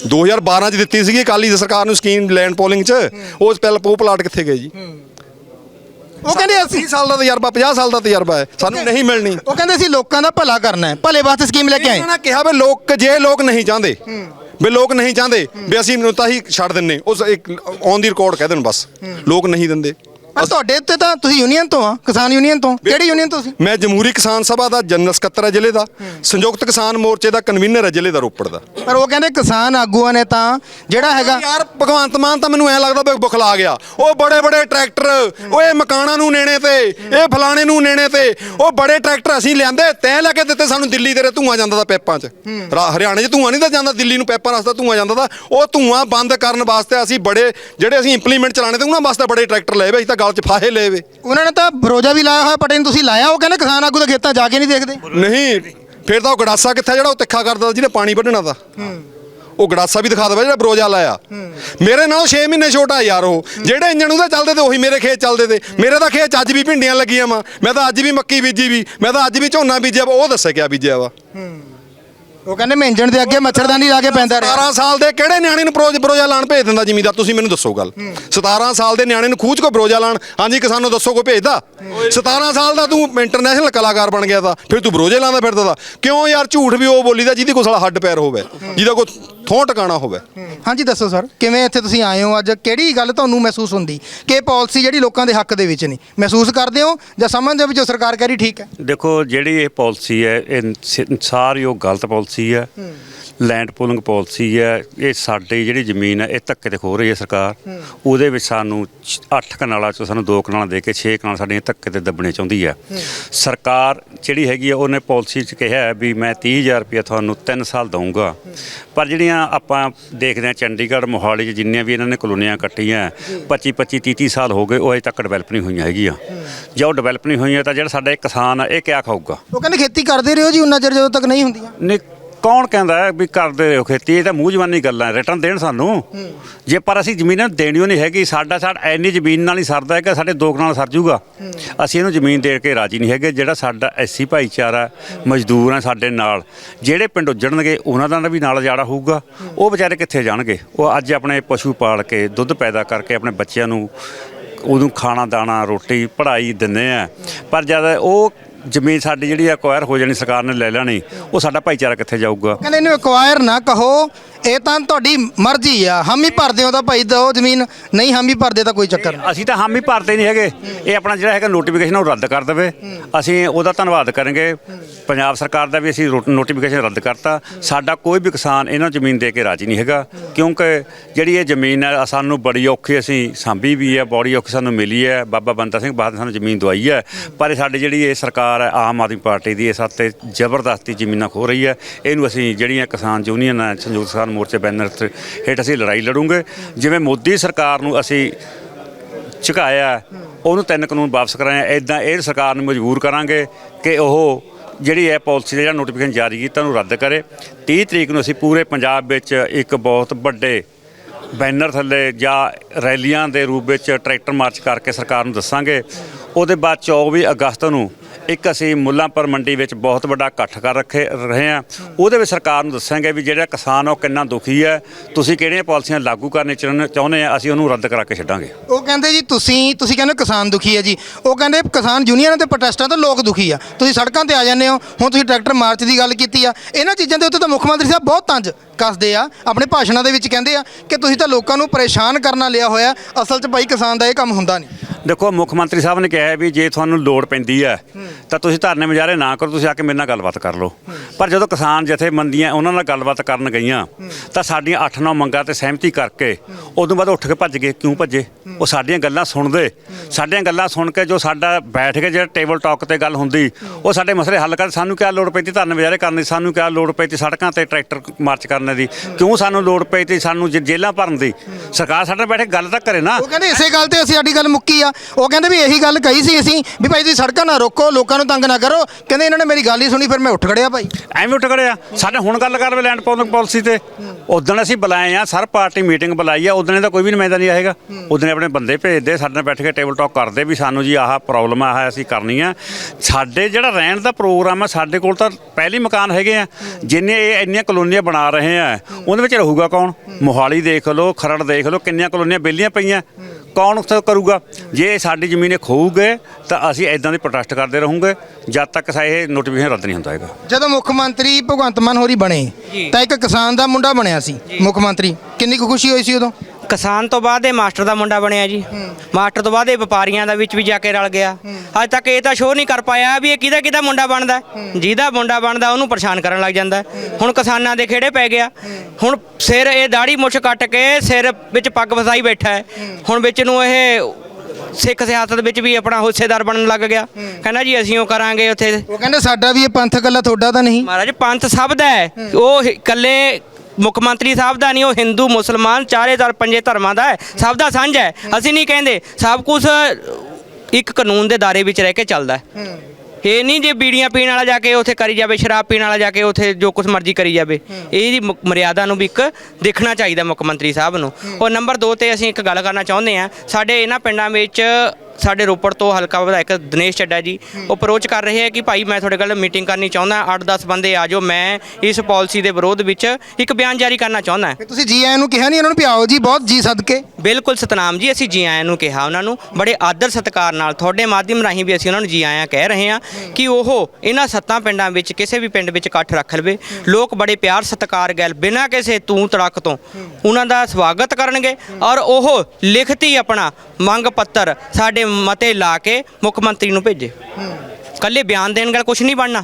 2012 'ਚ ਦਿੱਤੀ ਸੀਗੀ ਅਕਾਲੀ ਸਰਕਾਰ ਨੂੰ ਸਕੀਮ ਲੈਂਡ ਪੋਲਿੰਗ 'ਚ ਉਹ ਪਹਿਲ ਉਹ ਪਲਾਟ ਕਿੱਥੇ ਗਏ ਜੀ? ਉਹ ਕਹਿੰਦੇ ਅਸੀਂ 30 ਸਾਲ ਦਾ ਤਜਰਬਾ 50 ਸਾਲ ਦਾ ਤਜਰਬਾ ਹੈ। ਸਾਨੂੰ ਨਹੀਂ ਮਿਲਣੀ। ਉਹ ਕਹਿੰਦੇ ਅਸੀਂ ਲੋਕਾਂ ਦਾ ਭਲਾ ਕਰਨਾ ਹੈ। ਭਲੇ ਵਾਸਤੇ ਸਕੀਮ ਲੈ ਕੇ ਆਏ। ਉਹਨਾਂ ਨੇ ਕਿਹਾ ਵੀ ਲੋਕ ਜੇ ਲੋਕ ਨਹੀਂ ਚਾਹੁੰਦੇ ਵੀ ਲੋਕ ਨਹੀਂ ਚਾਹੁੰਦੇ ਵੀ ਅਸੀਂ ਨੂੰ ਤਾਂ ਹੀ ਛੱਡ ਦਿੰਨੇ ਉਸ ਇੱਕ ਔਨ ਦੀ ਰਿਕਾਰਡ ਕਹਿ ਦੇਣ ਬਸ। ਲੋਕ ਨਹੀਂ ਦਿੰਦੇ। ਪਰ ਤੁਹਾਡੇ ਉੱਤੇ ਤਾਂ ਤੁਸੀਂ ਯੂਨੀਅਨ ਤੋਂ ਆ ਕਿਸਾਨ ਯੂਨੀਅਨ ਤੋਂ। ਕਿਹੜੀ ਯੂਨੀਅਨ ਤੋਂ ਸੀ? ਮੈਂ ਜਮਹੂਰੀ ਕਿਸਾਨ ਸਭਾ ਦਾ ਜਨਰਲ ਸਕੱਤਰ ਹੈ ਜ਼ਿਲ੍ਹੇ ਦਾ। ਸੰਯੁਕਤ ਕਿਸਾਨ ਮੋਰਚੇ ਦਾ ਕਨਵੀਨਰ ਹੈ ਜ਼ਿਲ੍ਹੇ ਦਾ ਰੋਪੜ ਦਾ। ਪਰ ਉਹ ਕਹਿੰਦੇ ਕਿਸਾਨ ਆਗੂਆਂ ਨੇ ਤਾਂ ਜਿਹੜਾ ਹੈਗਾ ਯਾਰ ਭਗਵੰਤ ਮਾਨ ਤਾਂ ਮੈਨੂੰ ਐ ਲੱਗਦਾ ਵੀ ਬੁਖਲਾ ਗਿਆ। ਉਹ ਬੜੇ ਬੜੇ ਟਰੈਕਟਰ ਇਹ ਮਕਾਨਾਂ ਨੂੰ ਨੇਣੇ ਤੇ ਇਹ ਫਲਾਣੇ ਨੂੰ ਨੇਣੇ ਤੇ ਉਹ ਬੜੇ ਟਰੈਕਟਰ ਅਸੀਂ ਲਿਆਂਦੇ ਤੈਂ ਲੈ ਕੇ ਦਿੱਤੇ ਸਾਨੂੰ ਦਿੱਲੀ ਤੇਰੇ ਧੂਆਂ ਜਾਂਦਾ ਦਾ ਪੈਪਾਂ 'ਚ। ਰਾ- ਹਰਿਆਣੇ 'ਚ ਧੂਆਂ ਨਹੀਂ ਤਾਂ ਜਾਂਦਾ ਦਿੱਲੀ ਨੂੰ ਪੈਪਾਂ ਰਸਤਾ ਧੂਆਂ ਜਾਂਦਾ ਦਾ। ਉਹ ਧੂਆਂ ਬੰਦ ਕਰਨ ਵਾਸਤੇ ਅਸੀਂ ਬੜੇ ਜਿਹੜੇ ਅਸੀਂ ਇੰਪਲੀਮੈਂਟ ਚਲਾਣੇ ਤੇ ਉਹਨਾਂ ਵਾਸਤੇ ਬੜੇ ਟਰੈਕਟਰ ਲਏ ਵੇ ਅਸੀਂ ਤਾਂ ਗਲ 'ਚ ਫਾਹੇ ਲਏ ਵੇ। ਉਹਨਾਂ ਨੇ ਤਾਂ ਬਰੋਜਾ ਵੀ ਲਾਇਆ ਹੋਇਆ ਪਟੇ ਨੂੰ ਤੁਸੀਂ ਲਾਇਆ ਉਹ ਕਹਿੰਦੇ ਕਿਸਾਨ ਆਗੂ ਦੇ ਖੇਤਾਂ ਜਾ ਕੇ ਨਹੀਂ ਦੇਖਦੇ। ਨਹੀਂ ਫਿਰ ਤਾਂ ਉਹ ਗੜਾਸਾ ਕਿੱਥੇ ਜਿਹੜਾ ਉਹ ਤਿੱਖਾ ਕਰਦਾ ਜਿਹਨੇ ਪਾਣੀ ਵੱਢਣਾ ਦਾ ਉਹ ਗੜਾਸਾ ਵੀ ਦਿਖਾ ਦਵੇ ਜਿਹੜਾ ਬਰੋਜਾ ਲਾਇਆ। ਮੇਰੇ ਨਾਲੋਂ 6 ਮਹੀਨੇ ਛੋਟਾ ਯਾਰ ਉਹ। ਜਿਹੜੇ ਇੰਜਣ ਉਹਦੇ ਚੱਲਦੇ ਤੇ ਉਹੀ ਮੇਰੇ ਖੇਤ ਚੱਲਦੇ ਤੇ। ਮੇਰੇ ਤਾਂ ਖੇਤ ਅੱਜ ਵੀ ਭਿੰਡੀਆਂ ਲੱਗੀਆਂ ਵਾ। ਮੈਂ ਤਾਂ ਅੱਜ ਵੀ ਮੱਕੀ ਬੀਜੀ ਵੀ ਮੈਂ ਤਾਂ ਅੱਜ ਵੀ ਝੋਨਾ ਬੀਜਿਆ ਵਾ ਉਹ ਦੱਸੇ ਕਿਆ ਬੀਜਿਆ ਵਾ। ਉਹ ਕਹਿੰਦੇ ਮੈਂ ਇੰਜਣ ਦੇ ਅੱਗੇ ਮੱਛਰਦਾਨੀ ਲਾ ਕੇ ਪੈਂਦਾ ਰਿਹਾ। 17 ਸਾਲ ਦੇ ਕਿਹੜੇ ਨਿਆਣੇ ਨੂੰ ਬਰੋਜ ਬਰੋਜਾ ਲਾਣ ਭੇਜ ਦਿੰਦਾ ਜ਼ਿਮੀਦਾਰ? ਤੁਸੀਂ ਮੈਨੂੰ ਦੱਸੋ ਗੱਲ। 17 ਸਾਲ ਦੇ ਨਿਆਣੇ ਨੂੰ ਖੂਚ ਕੋ ਬਰੋਜਾ ਲਾਣ ਹਾਂਜੀ ਕਿਸਾਨੋ ਦੱਸੋ ਕੋਈ ਭੇਜਦਾ? 17 ਸਾਲ ਦਾ ਤੂੰ ਇੰਟਰਨੈਸ਼ਨਲ ਕਲਾਕਾਰ ਬਣ ਗਿਆ ਤਾਂ। ਫਿਰ ਤੂੰ ਬਰੋਜੇ ਲਾਉਂਦਾ ਫਿਰਦਾ ਤਾ। ਕਿਉਂ ਯਾਰ ਝੂਠ ਵੀ ਉਹ ਬੋਲੀਦਾ ਜਿਹਦੀ ਕੋਈ ਸਾਲਾ ਹੱਡ ਪੈਰ ਹੋਵੇ। ਜਿਹਦਾ ਕੋਈ ਥੋਂ ਟਿਕਾਣਾ ਹੋਵੇ। ਹਾਂਜੀ ਦੱਸੋ ਸਰ ਕਿਵੇਂ ਇੱਥੇ ਤੁਸੀਂ ਆਏ ਹੋ ਅੱਜ? ਕਿਹੜੀ ਗੱਲ ਤੁਹਾਨੂੰ ਮਹਿਸੂਸ ਹੁੰਦੀ? ਕਿ ਪਾਲਿਸੀ ਜਿਹੜੀ ਲੋਕਾਂ ਦੇ ਹੱਕ ਦੇ ਵਿੱਚ ਨਹੀਂ? ਮਹਿਸੂਸ ਕਰਦੇ ਹੋ ਜਾਂ ਸਮਝਦੇ ਹੋ ਵੀ ਜੋ ਸਰਕਾਰ ਕਹਿ ਰਹੀ ਠੀਕ ਹੈ? ਦੇਖੋ ਜਿਹੜੀ ਇਹ ਪਾਲਿਸੀ ਹੈ ਇਹ ਸ- ਸਾਰੀ ਉਹ ਗਲਤ ਪਾਲਿਸੀ ਹੈ। ਲੈਂਡ ਪੂਲਿੰਗ ਪਾਲਿਸੀ ਹੈ। ਇਹ ਸਾਡੀ ਜਿਹੜੀ ਜ਼ਮੀਨ ਹੈ ਇਹ ਧੱਕੇ ਤੇ ਖੋ ਰਹੀ ਹੈ ਸਰਕਾਰ। ਉਹਦੇ ਵਿੱਚ ਸਾਨੂੰ 8 ਕਨਾਲਾਂ ਚੋਂ ਸਾਨੂੰ 2 ਕਨਾਲਾਂ ਦੇ ਕੇ 6 ਕਨਾਲ ਸਾਡੀਆਂ ਧੱਕੇ ਤੇ ਦੱਬਣੇ ਚਾਹੁੰਦੀ ਹੈ। ਸਰਕਾਰ ਜਿਹੜੀ ਹੈਗੀ ਆ ਉਹਨੇ ਪਾਲਿਸੀ 'ਚ ਕਿਹਾ ਹੈ ਵੀ ਮੈਂ 30000 ਰੁਪਏ ਤੁਹਾਨੂੰ 3 ਸਾਲ ਦਊਂਗਾ। ਪਰ ਜਿਹੜੀਆਂ ਆਪਾਂ ਦੇਖਦੇ ਹਾਂ ਚੰਡੀਗੜ੍ਹ ਮੋਹਾਲੀ 'ਚ ਜਿੰਨੀਆਂ ਵੀ ਇਹਨਾਂ ਨੇ ਕਲੋਨੀਆਂ ਕੱਟੀਆਂ 25 25 30 30 ਸਾਲ ਹੋ ਗਏ ਉਹ ਅਜੇ ਤੱਕ ਡਿਵੈਲਪ ਨਹੀਂ ਹੋਈਆਂ ਹੈਗੀਆਂ। ਜੇ ਉਹ ਡਿਵੈਲਪ ਨਹੀਂ ਹੋਈਆਂ ਤਾਂ ਜਿਹੜਾ ਸਾਡਾ ਇਹ ਕਿਸਾਨ ਆ ਇਹ ਕਿਆ ਖਾਊਗਾ? ਉਹ ਕਹਿੰਦੇ ਖੇਤੀ ਕਰਦੇ ਰਹੋ ਜੀ ਉਨਾ ਚਿਰ ਜਦੋਂ ਤੱਕ ਨਹੀਂ ਹੁੰਦੀਆਂ। ਨਹੀਂ ਕੌਣ ਕਹਿੰਦਾ ਹੈ ਵੀ ਕਰਦੇ ਰਹੋ ਖੇਤੀ? ਇਹ ਤਾਂ ਮੂੰਹ ਜ਼ਬਾਨੀ ਗੱਲਾਂ ਰਿਟਰਨ ਦੇਣ ਸਾਨੂੰ। ਜੇ ਪਰ ਅਸੀਂ ਜ਼ਮੀਨਾਂ ਦੇਣੀਓ ਨਹੀਂ ਹੈਗੀ ਸਾਡਾ ਸਾਡ ਐਨੀ ਜ਼ਮੀਨ ਨਾਲ ਹੀ ਸਰਦਾ ਹੈਗਾ ਸਾਡੇ ਦੋ ਕਨਾਲ ਸਰ ਜੂਗਾ। ਅਸੀਂ ਇਹਨੂੰ ਜ਼ਮੀਨ ਦੇ ਕੇ ਰਾਜੀ ਨਹੀਂ ਹੈਗੇ ਜਿਹੜਾ ਸਾਡਾ ਐਸੀ ਭਾਈਚਾਰਾ ਮਜ਼ਦੂਰ ਆ ਸਾਡੇ ਨਾਲ ਜਿਹੜੇ ਪਿੰਡ ਉੱਜੜਨਗੇ ਉਹਨਾਂ ਦਾ ਵੀ ਨਾਲ ਜਾੜਾ ਹੋਊਗਾ। ਉਹ ਵਿਚਾਰੇ ਕਿੱਥੇ ਜਾਣਗੇ? ਉਹ ਅੱਜ ਆਪਣੇ ਪਸ਼ੂ ਪਾਲ ਕੇ ਦੁੱਧ ਪੈਦਾ ਕਰਕੇ ਆਪਣੇ ਬੱਚਿਆਂ ਨੂੰ ਉਹਨੂੰ ਖਾਣਾ ਦਾਣਾ ਰੋਟੀ ਪੜ੍ਹਾਈ ਦਿੰਦੇ ਆ। ਪਰ ਜਦ ਉਹ ਜ਼ਮੀਨ ਸਾਡੀ ਜਿਹੜੀ ਅਕਵਾਇਰ ਹੋ ਜਾਣੀ, ਸਰਕਾਰ ਨੇ ਲੈ ਲੈਣੀ, ਉਹ ਸਾਡਾ ਭਾਈਚਾਰਾ ਕਿੱਥੇ ਜਾਊਗਾ? ਕਹਿੰਦੇ ਇਹਨੂੰ ਐਕਵਾਇਰ ਨਾ ਕਹੋ। ਇਹ ਤਾਂ ਤੁਹਾਡੀ ਮਰਜ਼ੀ ਆ। ਹਾਮੀ ਭਰਦੇ ਹੋ ਤਾਂ ਭਾਈ ਦਿਓ ਜ਼ਮੀਨ। ਨਹੀਂ, ਹਾਮੀ ਭਰਦੇ ਤਾਂ ਕੋਈ ਚੱਕਰ ਨਹੀਂ। ਅਸੀਂ ਤਾਂ ਹਾਮੀ ਭਰਦੇ ਨਹੀਂ ਹੈਗੇ। ਇਹ ਆਪਣਾ ਜਿਹੜਾ ਹੈਗਾ ਨੋਟੀਫਿਕੇਸ਼ਨ ਉਹ ਰੱਦ ਕਰ ਦੇਵੇ। ਅਸੀਂ ਉਹਦਾ ਧੰਨਵਾਦ ਕਰਾਂਗੇ। ਪੰਜਾਬ ਸਰਕਾਰ ਦਾ ਵੀ ਅਸੀਂ ਨੋਟੀਫਿਕੇਸ਼ਨ ਰੱਦ ਕਰਤਾ। ਸਾਡਾ ਕੋਈ ਵੀ ਕਿਸਾਨ ਇਹਨਾਂ ਨੂੰ ਜ਼ਮੀਨ ਦੇ ਕੇ ਰਾਜੀ ਨਹੀਂ ਹੈਗਾ। ਕਿਉਂਕਿ ਜਿਹੜੀ ਇਹ ਜ਼ਮੀਨ ਹੈ ਸਾਨੂੰ ਬੜੀ ਔਖੀ ਅਸੀਂ ਸਾਂਭੀ ਵੀ ਹੈ, ਬੜੀ ਔਖੀ ਸਾਨੂੰ ਮਿਲੀ ਹੈ। ਬਾਬਾ ਬੰਦਾ ਸਿੰਘ ਬਹਾਦਰ ਸਾਨੂੰ ਜ਼ਮੀਨ ਦਵਾਈ ਹੈ। ਪਰ ਇਹ ਸਾਡੀ ਜਿਹੜੀ ਇਹ ਸਰਕਾਰ ਹੈ, ਆਮ ਆਦਮੀ ਪਾਰਟੀ ਦੀ ਇਹ ਸਾਤੇ ਜ਼ਬਰਦਸਤੀ ਜ਼ਮੀਨਾਂ ਖੋ ਰਹੀ ਹੈ। ਇਹਨੂੰ ਅਸੀਂ ਜਿਹੜੀਆਂ ਕਿਸਾਨ ਯੂਨੀਅਨ ਹੈ, ਸੰਯੁਕਤ ਕਿਸਾਨ ਮੋਰਚੇ ਬੈਨਰ ਹੇਠ ਅਸੀਂ ਲੜਾਈ ਲੜੂਗੇ। ਜਿਵੇਂ ਮੋਦੀ ਸਰਕਾਰ ਨੂੰ ਅਸੀਂ ਝੁਕਾਇਆ, ਉਹਨੂੰ ਤਿੰਨ ਕਾਨੂੰਨ ਵਾਪਸ ਕਰਾਇਆ ਇਦਾਂ ਇਹ ਸਰਕਾਰ ਨੂੰ ਮਜਬੂਰ ਕਰਾਂਗੇ ਕਿ ਉਹ ਜਿਹੜੀ ਇਹ ਪਾਲਿਸੀ ਦਾ ਜਿਹੜਾ ਨੋਟੀਫਿਕੇਸ਼ਨ ਜਾਰੀ ਕੀਤਾ, ਉਹਨੂੰ ਰੱਦ ਕਰੇ। 30 ਤਰੀਕ ਨੂੰ ਅਸੀਂ ਪੂਰੇ ਪੰਜਾਬ ਵਿੱਚ ਇੱਕ ਬਹੁਤ ਵੱਡੇ ਬੈਨਰ ਥੱਲੇ ਜਾਂ ਰੈਲੀਆਂ ਦੇ ਰੂਪ ਵਿੱਚ ਟਰੈਕਟਰ ਮਾਰਚ ਕਰਕੇ ਸਰਕਾਰ ਨੂੰ ਦੱਸਾਂਗੇ। ਉਹਦੇ ਬਾਅਦ 24 ਅਗਸਤ ਨੂੰ ਇੱਕ ਅਸੀਂ ਮੁੱਲਾਂਪੁਰ ਮੰਡੀ ਵਿੱਚ ਬਹੁਤ ਵੱਡਾ ਇਕੱਠ ਕਰ ਰੱਖੇ ਰਹੇ ਹਾਂ। ਉਹਦੇ ਵਿੱਚ ਸਰਕਾਰ ਨੂੰ ਦੱਸਾਂਗੇ ਵੀ ਜਿਹੜਾ ਕਿਸਾਨ ਉਹ ਕਿੰਨਾ ਦੁਖੀ ਹੈ ਤੁਸੀਂ ਕਿਹੜੀਆਂ ਪਾਲਿਸੀਆਂ ਲਾਗੂ ਕਰਨੇ ਚਾਹੁੰਦੇ ਆ ਅਸੀਂ ਉਹਨੂੰ ਰੱਦ ਕਰਾ ਕੇ ਛੱਡਾਂਗੇ। ਉਹ ਕਹਿੰਦੇ ਜੀ ਤੁਸੀਂ ਤੁਸੀਂ ਕਹਿੰਦੇ ਕਿਸਾਨ ਦੁਖੀ ਹੈ ਜੀ। ਉਹ ਕਹਿੰਦੇ ਕਿਸਾਨ ਯੂਨੀਅਨਾਂ ਤੇ ਪ੍ਰੋਟੈਸਟਾਂ ਤੋਂ ਲੋਕ ਦੁਖੀ ਆ। ਤੁਸੀਂ ਸੜਕਾਂ ਤੇ ਆ ਜਾਂਦੇ ਹੋ ਹੁਣ ਤੁਸੀਂ ਟਰੈਕਟਰ ਮਾਰਚ ਦੀ ਗੱਲ ਕੀਤੀ ਆ। ਇਹਨਾਂ ਚੀਜ਼ਾਂ ਦੇ ਉੱਤੇ ਤਾਂ ਮੁੱਖ ਮੰਤਰੀ ਸਾਹਿਬ ਬਹੁਤ ਤੰਜ ਕੱਸਦੇ ਆ ਆਪਣੇ ਭਾਸ਼ਣਾਂ ਦੇ ਵਿੱਚ ਕਹਿੰਦੇ ਆ ਕਿ ਤੁਸੀਂ ਤਾਂ ਲੋਕਾਂ ਨੂੰ ਪਰੇਸ਼ਾਨ ਕਰਨਾ ਲਿਆ ਹੋਇਆ ਅਸਲ 'ਚ ਭਾਈ ਕਿਸਾਨ ਦਾ ਇਹ ਕੰਮ ਹੁੰਦਾ ਨਹੀਂ। ਦੇਖੋ ਮੁੱਖ ਮੰਤਰੀ ਸਾਹਿਬ ਨੇ ਕਿਹਾ ਵੀ ਜੇ ਤੁਹਾਨੂੰ ਲੋੜ ਪੈਂਦੀ ਹੈ ਤਾਂ ਤੁਸੀਂ ਧਰਨੇ ਮੁਜ਼ਾਹਰੇ ਨਾ ਕਰੋ, ਤੁਸੀਂ ਆ ਕੇ ਮੇਰੇ ਨਾਲ ਗੱਲਬਾਤ ਕਰ ਲਓ। ਪਰ ਜਦੋਂ ਕਿਸਾਨ ਜਥੇਬੰਦੀਆਂ ਉਹਨਾਂ ਨਾਲ ਗੱਲਬਾਤ ਕਰਨ ਗਈਆਂ, ਤਾਂ ਸਾਡੀਆਂ 8-9 ਮੰਗਾਂ ਤੇ ਸਹਿਮਤੀ ਕਰਕੇ ਉਦੋਂ ਬਾਅਦ ਉੱਠ ਕੇ ਭੱਜ ਗਏ। ਕਿਉਂ ਭੱਜੇ? ਉਹ ਸਾਡੀਆਂ ਗੱਲਾਂ ਸੁਣਦੇ। ਸਾਡੀਆਂ ਗੱਲਾਂ ਸੁਣ ਕੇ ਜੋ ਸਾਡਾ ਬੈਠ ਕੇ ਜਿਹੜਾ ਟੇਬਲ ਟਾਕ ਤੇ ਗੱਲ ਹੁੰਦੀ, ਉਹ ਸਾਡੇ ਮਸਲੇ ਹੱਲ ਕਰ, ਸਾਨੂੰ ਕਿਆ ਲੋੜ ਪਈ ਤੀ ਧਰਨੇ ਮੁਜ਼ਾਹਰੇ ਕਰਨ ਦੀ? ਸਾਨੂੰ ਕਿਆ ਲੋੜ ਪਈ ਤੀ ਸੜਕਾਂ ਤੇ ਟਰੈਕਟਰ ਮਾਰਚ ਕਰਨ ਦੀ? ਕਿਉਂ ਸਾਨੂੰ ਲੋੜ ਪਈ ਤੀ ਸਾਨੂੰ ਜੇ- ਜੇਲ੍ਹਾਂ ਭਰਨ ਦੀ? ਸਰਕਾਰ ਸਾਡੇ ਨਾਲ ਬੈਠ, ਗੱਲ ਤਾਂ ਕਰੇ ਨਾ। ਉਹ ਕਹਿੰਦੇ ਇਸੇ ਗੱਲ ਤੇ ਅਸੀਂ ਸਾਡੀ ਗੱਲ ਮੁੱਕੀ ਆ। ਉਹ ਕਹਿੰਦੇ ਵੀ ਇਹੀ ਗੱਲ ਕਹੀ ਸੀ ਅਸੀਂ ਵੀ ਭਾਈ ਤੁਸੀਂ ਸੜਕਾਂ ਨਾ ਰੋਕੋ ਲੋਕਾਂ ਨੂੰ ਤੰਗ ਨਾ ਕਰੋ। ਕਹਿੰਦੇ ਇਹਨਾਂ ਨੇ ਮੇਰੀ ਗੱਲ ਹੀ ਸੁਣੀ, ਫਿਰ ਮੈਂ ਉੱਠ ਖੜਿਆ ਭਾਈ। ਐਵੇਂ ਉੱਠ ਖੜਿਆ। ਸਾਡੇ ਹੁਣ ਗੱਲ ਕਰ ਲੈਂਡ ਪੌਲਿੰਗ ਪਾਲਿਸੀ ਤੇ। ਉਦੋਂ ਅਸੀਂ ਬੁਲਾਏ ਆ, ਸਰ ਪਾਰਟੀ ਮੀਟਿੰਗ ਬੁਲਾਈ ਆ, ਉਦੋਂ ਦਾ ਕੋਈ ਵੀ ਨੁਮਾਇੰਦਾ ਨਹੀਂ ਆਏਗਾ। ਉਦੋਂ ਆਪਣੇ ਬੰਦੇ ਭੇਜਦੇ, ਸਾਡੇ ਨਾਲ ਬੈਠ ਕੇ ਟੇਬਲ ਟਾਕ ਕਰਦੇ ਵੀ ਸਾਨੂੰ ਜੀ ਆਹ ਪ੍ਰੋਬਲਮ ਆ, ਆਹ ਅਸੀਂ ਕਰਨੀ ਆ। ਸਾਡੇ ਜਿਹੜਾ ਰਹਿਣ ਦਾ ਪ੍ਰੋਗਰਾਮ ਆ, ਸਾਡੇ ਕੋਲ ਤਾਂ ਪਹਿਲੀ ਮਕਾਨ ਹੈਗੇ ਆ। ਜਿੰਨੇ ਇਹ ਇੰਨੀਆਂ ਕਲੋਨੀਆਂ ਬਣਾ ਰਹੇ ਆ, ਉਹਦੇ ਵਿੱਚ ਰਹੂਗਾ ਕੌਣ? ਮੋਹਾਲੀ ਦੇਖ ਲਓ, ਖਰੜ ਦੇਖ ਲਓ, ਕਿੰਨੀਆਂ ਕਲੋਨੀਆਂ ਬੇਲੀਆਂ ਪਈਆਂ। ਕੌਣ ਕਰੂਗਾ? ਜੇ ਸਾਡੀ ਜ਼ਮੀਨ ਖੋਊਗੇ ਤਾਂ ਅਸੀਂ ਇਦਾਂ ਦੇ ਪ੍ਰੋਟੈਸਟ ਕਰਦੇ ਰਹੂਗੇ। ਜਦ ਤੱਕ ਸਾ ਇਹ ਨੋਟੀਫਿਕੇਸ਼ਨ ਰੱਦ ਨਹੀਂ ਹੁੰਦਾ ਹੈਗਾ। ਜਦੋਂ ਮੁੱਖ ਮੰਤਰੀ ਭਗਵੰਤ ਮਾਨ ਹੋਰੀ ਬਣੇ। ਤਾਂ ਇੱਕ ਕਿਸਾਨ ਦਾ ਮੁੰਡਾ ਬਣਿਆ ਸੀ ਮੁੱਖ ਮੰਤਰੀ। ਕਿੰਨੀ ਕੁ ਖੁਸ਼ੀ ਹੋਈ ਸੀ ਉਦੋਂ? ਕਿਸਾਨ ਤੋਂ ਬਾਅਦ ਇਹ ਮਾਸਟਰ ਦਾ ਮੁੰਡਾ ਬਣਿਆ ਜੀ। ਮਾਸਟਰ ਤੋਂ ਬਾਅਦ ਇਹ ਵਪਾਰੀਆਂ ਦਾ ਵਿੱਚ ਵੀ ਜਾ ਕੇ ਰਲ ਗਿਆ। ਅੱਜ ਤੱਕ ਇਹ ਤਾਂ ਸ਼ੋਅ ਨਹੀਂ ਕਰ ਪਾਇਆ ਵੀ ਇਹ ਕਿਹਦਾ ਕਿਹਦਾ ਮੁੰਡਾ ਬਣਦਾ। ਜਿਹਦਾ ਮੁੰਡਾ ਬਣਦਾ ਉਹਨੂੰ ਪਰੇਸ਼ਾਨ ਕਰਨ ਲੱਗ ਜਾਂਦਾ। ਹੁਣ ਕਿਸਾਨਾਂ ਦੇ ਖੇੜੇ ਪੈ ਗਿਆ। ਹੁਣ ਸਿਰ ਇਹ ਦਾੜੀ ਮੁੱਛ ਕੱਟ ਕੇ ਸਿਰ ਵਿੱਚ ਪੱਗ ਫਸਾਈ ਬੈਠਾ ਹੈ। ਹੁਣ ਵਿੱਚ ਨੂੰ ਇਹ ਸਿੱਖ ਸਿਆਸਤ ਵਿੱਚ ਵੀ ਆਪਣਾ ਹਿੱਸੇਦਾਰ ਬਣਨ ਲੱਗ ਗਿਆ। ਕਹਿੰਦਾ ਜੀ ਅਸੀਂ ਉਹ ਕਰਾਂਗੇ ਉੱਥੇ। ਉਹ ਕਹਿੰਦੇ ਸਾਡਾ ਵੀ ਇਹ ਪੰਥ ਇਕੱਲਾ ਤੁਹਾਡਾ ਤਾਂ ਨਹੀਂ। ਮਹਾਰਾਜ ਪੰਥ ਸਭ ਦਾ ਹੈ। ਉਹ ਇਕੱਲੇ ਮੁੱਖ ਮੰਤਰੀ ਸਾਹਿਬ ਦਾ ਨਹੀਂ ਉਹ ਹਿੰਦੂ ਮੁਸਲਮਾਨ ਚਾਰੇ ਧਰ ਪੰਜੇ ਧਰਮਾਂ ਦਾ ਹੈ। ਸਭ ਦਾ ਸਾਂਝ ਹੈ। ਅਸੀਂ ਨਹੀਂ ਕਹਿੰਦੇ ਸਭ ਕੁਝ ਇੱਕ ਕਾਨੂੰਨ ਦੇ ਦਾਇਰੇ ਵਿੱਚ ਰਹਿ ਕੇ ਚੱਲਦਾ ਹੈ। ਇਹ ਨਹੀਂ ਜੇ ਬੀੜੀਆਂ ਪੀਣ ਵਾਲਾ ਜਾ ਕੇ ਉੱਥੇ ਕਰੀ ਜਾਵੇ ਸ਼ਰਾਬ ਪੀਣ ਵਾਲਾ ਜਾ ਕੇ ਉੱਥੇ ਜੋ ਕੁਝ ਮਰਜ਼ੀ ਕਰੀ ਜਾਵੇ। ਇਹਦੀ ਮਰਿਆਦਾ ਨੂੰ ਵੀ ਇੱਕ ਦੇਖਣਾ ਚਾਹੀਦਾ ਮੁੱਖ ਮੰਤਰੀ ਸਾਹਿਬ ਨੂੰ। ਔਰ ਨੰਬਰ 2 ਤੇ ਅਸੀਂ ਇੱਕ ਗੱਲ ਕਰਨਾ ਚਾਹੁੰਦੇ ਹਾਂ ਸਾਡੇ ਇਹਨਾਂ ਪਿੰਡਾਂ ਵਿੱਚ ਸਾਡੇ ਰੋਪੜ ਤੋਂ ਹਲਕਾ ਵਿਧਾਇਕ ਦਿਨੇਸ਼ ਚੱਡਾ ਜੀ ਉਹ ਅਪਰੋਚ ਕਰ ਰਹੇ ਹੈ ਕਿ ਭਾਈ ਮੈਂ ਤੁਹਾਡੇ ਨਾਲ ਮੀਟਿੰਗ ਕਰਨੀ ਚਾਹੁੰਦਾ 8-10 ਬੰਦੇ ਆ ਜਾਓ ਮੈਂ ਇਸ ਪਾਲਿਸੀ ਦੇ ਵਿਰੋਧ ਵਿੱਚ ਇੱਕ ਬਿਆਨ ਜਾਰੀ ਕਰਨਾ ਚਾਹੁੰਦਾ। ਫਿਰ ਤੁਸੀਂ ਜੀ ਆਇਆਂ ਨੂੰ ਕਿਹਾ ਨਹੀਂ ਉਹਨਾਂ ਨੂੰ ਪਿਆਓ ਜੀ ਬਹੁਤ ਜੀ ਸਦਕੇ। ਬਿਲਕੁਲ ਸਤਨਾਮ ਜੀ ਅਸੀਂ ਜੀ ਆਇਆਂ ਨੂੰ ਕਿਹਾ ਉਹਨਾਂ ਨੂੰ ਬੜੇ ਆਦਰ ਸਤਿਕਾਰ ਨਾਲ ਤੁਹਾਡੇ ਮਾਧਿਅਮ ਰਾਹੀਂ ਵੀ ਅਸੀਂ ਉਹਨਾਂ ਨੂੰ ਜੀ ਆਇਆਂ ਕਹਿ ਰਹੇ ਹਾਂ ਕਿ ਉਹ ਇਹਨਾਂ ਸੱਤਾਂ ਪਿੰਡਾਂ ਵਿੱਚ ਕਿਸੇ ਵੀ ਪਿੰਡ ਵਿੱਚ ਇਕੱਠ ਰੱਖ ਲਵੇ। ਲੋਕ ਬੜੇ ਪਿਆਰ ਸਤਿਕਾਰ ਗੱਲ ਬਿਨਾਂ ਕਿਸੇ ਤੂੰ ਤੜਕ ਤੋਂ। ਉਹਨਾਂ ਦਾ ਸਵਾਗਤ ਕਰਨਗੇ ਔਰ ਉਹ ਲਿਖਤੀ ਆਪਣਾ ਮੰਗ ਪੱਤਰ ਸਾਡੇ ਮਤੇ ਲਾ ਕੇ ਮੁੱਖ ਮੰਤਰੀ ਨੂੰ ਭੇਜੇ। ਕੱਲੇ ਬਿਆਨ ਦੇਣ ਗੱਲ ਕੁਝ ਨਹੀਂ ਬਣਨਾ।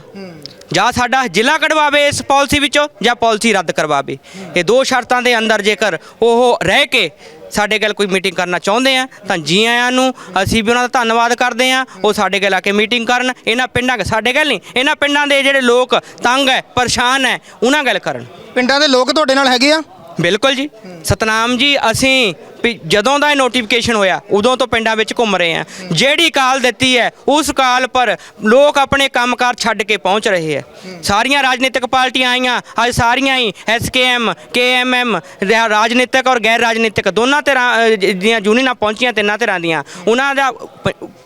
ਜਾਂ ਸਾਡਾ ਜ਼ਿਲ੍ਹਾ ਕਢਵਾਵੇ ਇਸ ਪਾਲਿਸੀ ਵਿੱਚੋਂ ਜਾਂ ਪਾਲਿਸੀ ਰੱਦ ਕਰਵਾਵੇ। ਇਹ ਦੋ ਸ਼ਰਤਾਂ ਦੇ ਅੰਦਰ ਜੇਕਰ ਉਹ ਰਹਿ ਕੇ ਸਾਡੇ ਗੱਲ ਕੋਈ ਮੀਟਿੰਗ ਕਰਨਾ ਚਾਹੁੰਦੇ ਆ ਤਾਂ ਜੀ ਆਇਆਂ ਨੂੰ ਅਸੀਂ ਵੀ ਉਹਨਾਂ ਦਾ ਧੰਨਵਾਦ ਕਰਦੇ ਆ। ਉਹ ਸਾਡੇ ਗੱਲ ਆ ਕੇ ਮੀਟਿੰਗ ਕਰਨ। ਇਹਨਾਂ ਪਿੰਡਾਂ ਸਾਡੇ ਗੱਲ ਨਹੀਂ ਇਹਨਾਂ ਪਿੰਡਾਂ ਦੇ ਜਿਹੜੇ ਲੋਕ ਤੰਗ ਹੈ ਪਰੇਸ਼ਾਨ ਹੈ ਉਹਨਾਂ ਗੱਲ ਕਰਨ। ਪਿੰਡਾਂ ਦੇ ਲੋਕ ਤੁਹਾਡੇ ਨਾਲ ਹੈਗੇ ਆ? ਬਿਲਕੁਲ ਜੀ। ਸਤਨਾਮ ਜੀ ਅਸੀਂ ਵੀ ਜਦੋਂ ਦਾ ਇਹ ਨੋਟੀਫਿਕੇਸ਼ਨ ਹੋਇਆ, ਉਦੋਂ ਤੋਂ ਪਿੰਡਾਂ ਵਿੱਚ ਘੁੰਮ ਰਹੇ ਆ ਜਿਹੜੀ ਕਾਲ ਦਿੱਤੀ ਹੈ, ਉਸ ਕਾਲ ਪਰ ਲੋਕ ਆਪਣੇ ਕੰਮਕਾਰ ਛੱਡ ਕੇ ਪਹੁੰਚ ਰਹੇ ਆ ਸਾਰੀਆਂ ਰਾਜਨੀਤਿਕ ਪਾਰਟੀਆਂ ਆਈਆਂ, ਅੱਜ ਸਾਰੀਆਂ ਹੀ ਐਸਕੇਐਮ ਕੇਐਮਐਮ ਰਾਜਨੀਤਿਕ ਔਰ ਗੈਰ ਰਾਜਨੀਤਿਕ, ਦੋਨਾਂ ਤਰ੍ਹਾਂ ਦੀਆਂ ਯੂਨੀਅਨਾਂ ਪਹੁੰਚੀਆਂ ਤਿੰਨਾਂ ਧਿਰਾਂ ਦੀਆਂ। ਉਹਨਾਂ ਦਾ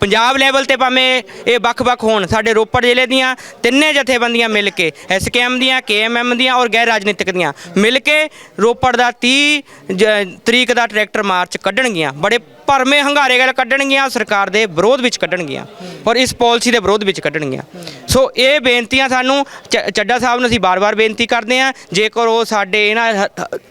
ਪੰਜਾਬ ਲੈਵਲ ਤੇ ਭਾਵੇਂ ਇਹ ਵੱਖ-ਵੱਖ ਹੋਣ, ਸਾਡੇ ਰੋਪੜ ਜ਼ਿਲ੍ਹੇ ਦੀਆਂ ਤਿੰਨੇ ਜਥੇਬੰਦੀਆਂ ਮਿਲ ਕੇ ਐਸਕੇਐਮ ਦੀਆਂ ਕੇਐਮਐਮ ਦੀਆਂ ਔਰ ਗੈਰ ਰਾਜਨੀਤਿਕ ਦੀਆਂ, ਮਿਲ ਕੇ ਰੋਪੜ ਦਾ 30 ਜ- ਤਰੀਕ ਦਾ ਟਰੈਕਟਰ ਮਾਰਚ ਕੱਢਣਗੀਆਂ। ਬੜੇ ਭਰਮੇ ਹੰਗਾਰੇ ਗੱਲ ਕੱਢਣਗੀਆਂ, ਸਰਕਾਰ ਦੇ ਵਿਰੋਧ ਵਿੱਚ ਕੱਢਣਗੀਆਂ ਔਰ ਇਸ ਪਾਲਿਸੀ ਦੇ ਵਿਰੋਧ ਵਿੱਚ ਕੱਢਣਗੀਆਂ। ਸੋ ਇਹ ਬੇਨਤੀਆਂ ਸਾਨੂੰ ਚ- ਚੱਡਾ ਸਾਹਿਬ ਨੂੰ ਅਸੀਂ ਬਾਰ-ਬਾਰ ਬੇਨਤੀ ਕਰਦੇ ਹਾਂ, ਜੇਕਰ ਉਹ ਸਾਡੇ ਇਹਨਾਂ ਹ-